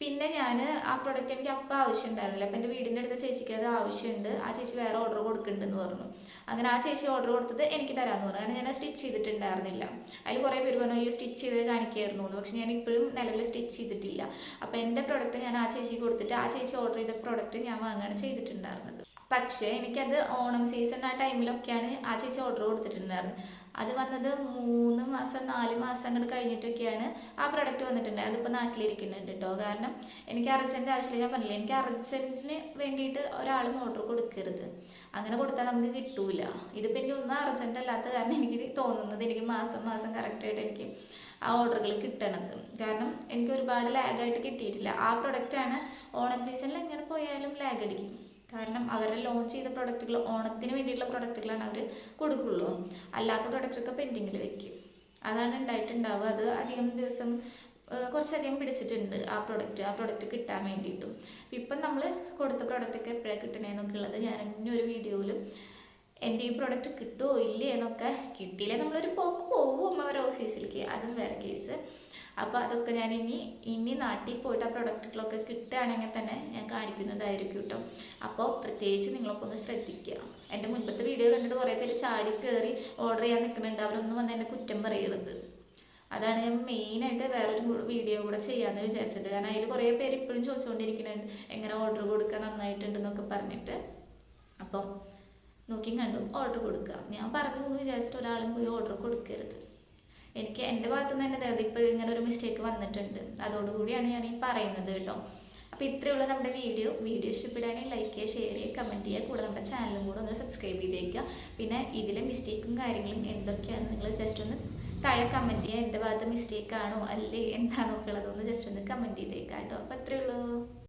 പിന്നെ ഞാൻ ആ പ്രൊഡക്റ്റ് എനിക്ക് അപ്പം ആവശ്യം ഉണ്ടായിരുന്നില്ല അപ്പം എന്റെ വീടിന്റെ അടുത്ത ചേച്ചിക്ക് അത് ആവശ്യമുണ്ട്. ആ ചേച്ചി വേറെ ഓർഡർ കൊടുക്കുന്നുണ്ടെന്ന് പറഞ്ഞു. അങ്ങനെ ആ ചേച്ചി ഓർഡർ കൊടുത്തത് എനിക്ക് തരാമെന്ന് പറഞ്ഞു. കാരണം ഞാൻ സ്റ്റിച്ച് ചെയ്തിട്ടുണ്ടായിരുന്നില്ല. അതിൽ കുറേ പേര് പറഞ്ഞു അയ്യോ സ്റ്റിച്ച് ചെയ്ത് കാണിക്കായിരുന്നു. എന്ന്. പക്ഷെ ഞാൻ ഇപ്പോഴും നിലവിൽ സ്റ്റിച്ച് ചെയ്തിട്ടില്ല. അപ്പോൾ എന്റെ പ്രൊഡക്റ്റ് ഞാൻ ആ ചേച്ചിക്ക് കൊടുത്തിട്ട് ആ ചേച്ചി ഓർഡർ ചെയ്ത പ്രൊഡക്റ്റ് ഞാൻ വാങ്ങുകയാണ് ചെയ്തിട്ടുണ്ടായിരുന്നത്. പക്ഷേ എനിക്കത് ഓണം സീസൺ ആ ടൈമിലൊക്കെയാണ് ആ ചേച്ചി ഓർഡർ കൊടുത്തിട്ടുണ്ടായിരുന്നത്. അത് വന്നത് മൂന്ന് മാസം നാല് മാസം അങ്ങോട്ട് കഴിഞ്ഞിട്ടൊക്കെയാണ് ആ പ്രൊഡക്റ്റ് വന്നിട്ടുണ്ട്. അതിപ്പോൾ നാട്ടിലിരിക്കുന്നുണ്ട് കേട്ടോ കാരണം എനിക്ക് അർജന്റ് ആവശ്യമില്ല. ഞാൻ പറഞ്ഞില്ല എനിക്ക് അർജന്റിന് വേണ്ടിയിട്ട് ഒരാൾ ഓർഡർ കൊടുക്കരുത്. അങ്ങനെ കൊടുത്താൽ നമുക്ക് കിട്ടൂല. ഇതിപ്പോൾ എനിക്ക് ഒന്നും അർജന്റ് അല്ലാത്ത കാരണം എനിക്ക് തോന്നുന്നത് എനിക്ക് മാസം മാസം കറക്റ്റായിട്ട് എനിക്ക് ആ ഓർഡറുകൾ കിട്ടണത് കാരണം എനിക്ക് ഒരുപാട് ലാഗായിട്ട് കിട്ടിയിട്ടില്ല. ആ പ്രൊഡക്റ്റാണ് ഓണം സീസണിൽ എങ്ങനെ പോയാലും ലാഗ് അടിക്കും. കാരണം അവരുടെ ലോഞ്ച് ചെയ്ത പ്രൊഡക്റ്റുകൾ ഓണത്തിന് വേണ്ടിയിട്ടുള്ള പ്രൊഡക്റ്റുകളാണ് അവർ കൊടുക്കുള്ളൂ. അല്ലാത്ത പ്രൊഡക്റ്റൊക്കെ പെൻഡിങ്ങിൽ വെക്കും. അതാണ് ഉണ്ടായിട്ടുണ്ടാവുക അത് അധികം ദിവസം കുറച്ചധികം പിടിച്ചിട്ടുണ്ട് ആ പ്രൊഡക്റ്റ് ആ പ്രൊഡക്റ്റ് കിട്ടാൻ വേണ്ടിയിട്ടും. ഇപ്പം നമ്മൾ കൊടുത്ത പ്രൊഡക്റ്റൊക്കെ എപ്പോഴാണ് കിട്ടണേന്നൊക്കെ ഉള്ളത് ഞാൻ ഇനി ഒരു വീഡിയോയിലും എന്റെ ഈ പ്രൊഡക്റ്റ് കിട്ടുമോ ഇല്ലേ എന്നൊക്കെ കിട്ടിയില്ലേ നമ്മളൊരു പോക്ക് പോകും അവരുടെ ഓഫീസിലേക്ക് അതും വേറെ കേസ് അപ്പോൾ അതൊക്കെ ഞാൻ ഇനി ഇനി നാട്ടിൽ പോയിട്ട് ആ പ്രൊഡക്റ്റുകളൊക്കെ കിട്ടുകയാണെങ്കിൽ തന്നെ ഞാൻ കാണിക്കുന്നതായിരിക്കും കേട്ടോ. അപ്പോൾ പ്രത്യേകിച്ച് നിങ്ങളൊക്കെ ഒന്ന് ശ്രദ്ധിക്കുക. എന്റെ മുൻപത്തെ വീഡിയോ കണ്ടിട്ട് കുറേ പേര് ചാടി കയറി ഓർഡർ ചെയ്യാൻ നിൽക്കുന്നുണ്ട്. അവരൊന്നും വന്ന് എന്നെ കുറ്റം പറയരുത്. അതാണ് ഞാൻ മെയിനായിട്ട് വേറൊരു വീഡിയോ കൂടെ ചെയ്യാമെന്ന് വിചാരിച്ചിട്ട്. കാരണം അതിൽ കുറേ പേര് ഇപ്പോഴും ചോദിച്ചുകൊണ്ടിരിക്കുന്നുണ്ട് എങ്ങനെ ഓർഡർ കൊടുക്കാൻ നന്നായിട്ടുണ്ടെന്നൊക്കെ പറഞ്ഞിട്ട്? അപ്പം നോക്കിയും കണ്ടു ഓർഡർ കൊടുക്കുക. ഞാൻ പറഞ്ഞു എന്ന് വിചാരിച്ചിട്ട് ഒരാളും പോയി ഓർഡർ കൊടുക്കരുത്. എനിക്ക് എന്റെ ഭാഗത്തു നിന്ന് തന്നെ ഇപ്പോൾ ഇങ്ങനെ ഒരു മിസ്റ്റേക്ക് വന്നിട്ടുണ്ട്. അതോടുകൂടിയാണ് ഞാൻ ഈ പറയുന്നത് കേട്ടോ. അപ്പോൾ ഇത്രയുള്ള നമ്മുടെ വീഡിയോ. വീഡിയോ ഇഷ്ടപ്പെടുകയാണെങ്കിൽ ലൈക്ക് ചെയ്യുക ഷെയർ ചെയ്യുക കമന്റ് ചെയ്യുക. കൂടെ നമ്മുടെ ചാനലും കൂടെ ഒന്ന് സബ്സ്ക്രൈബ് ചെയ്തേക്കുക. പിന്നെ ഇതിലെ മിസ്റ്റേക്കും കാര്യങ്ങളും എന്തൊക്കെയാണ് നിങ്ങൾ ജസ്റ്റ് ഒന്ന് താഴെ കമന്റ് ചെയ്യുക. എന്റെ ഭാഗത്ത് മിസ്റ്റേക്കാണോ അല്ലേ? എന്താണോ ഉള്ളതൊന്ന് ജസ്റ്റ് ഒന്ന് കമന്റ് ചെയ്തേക്കാം കേട്ടോ. അപ്പോൾ അത്രയേ ഉള്ളൂ.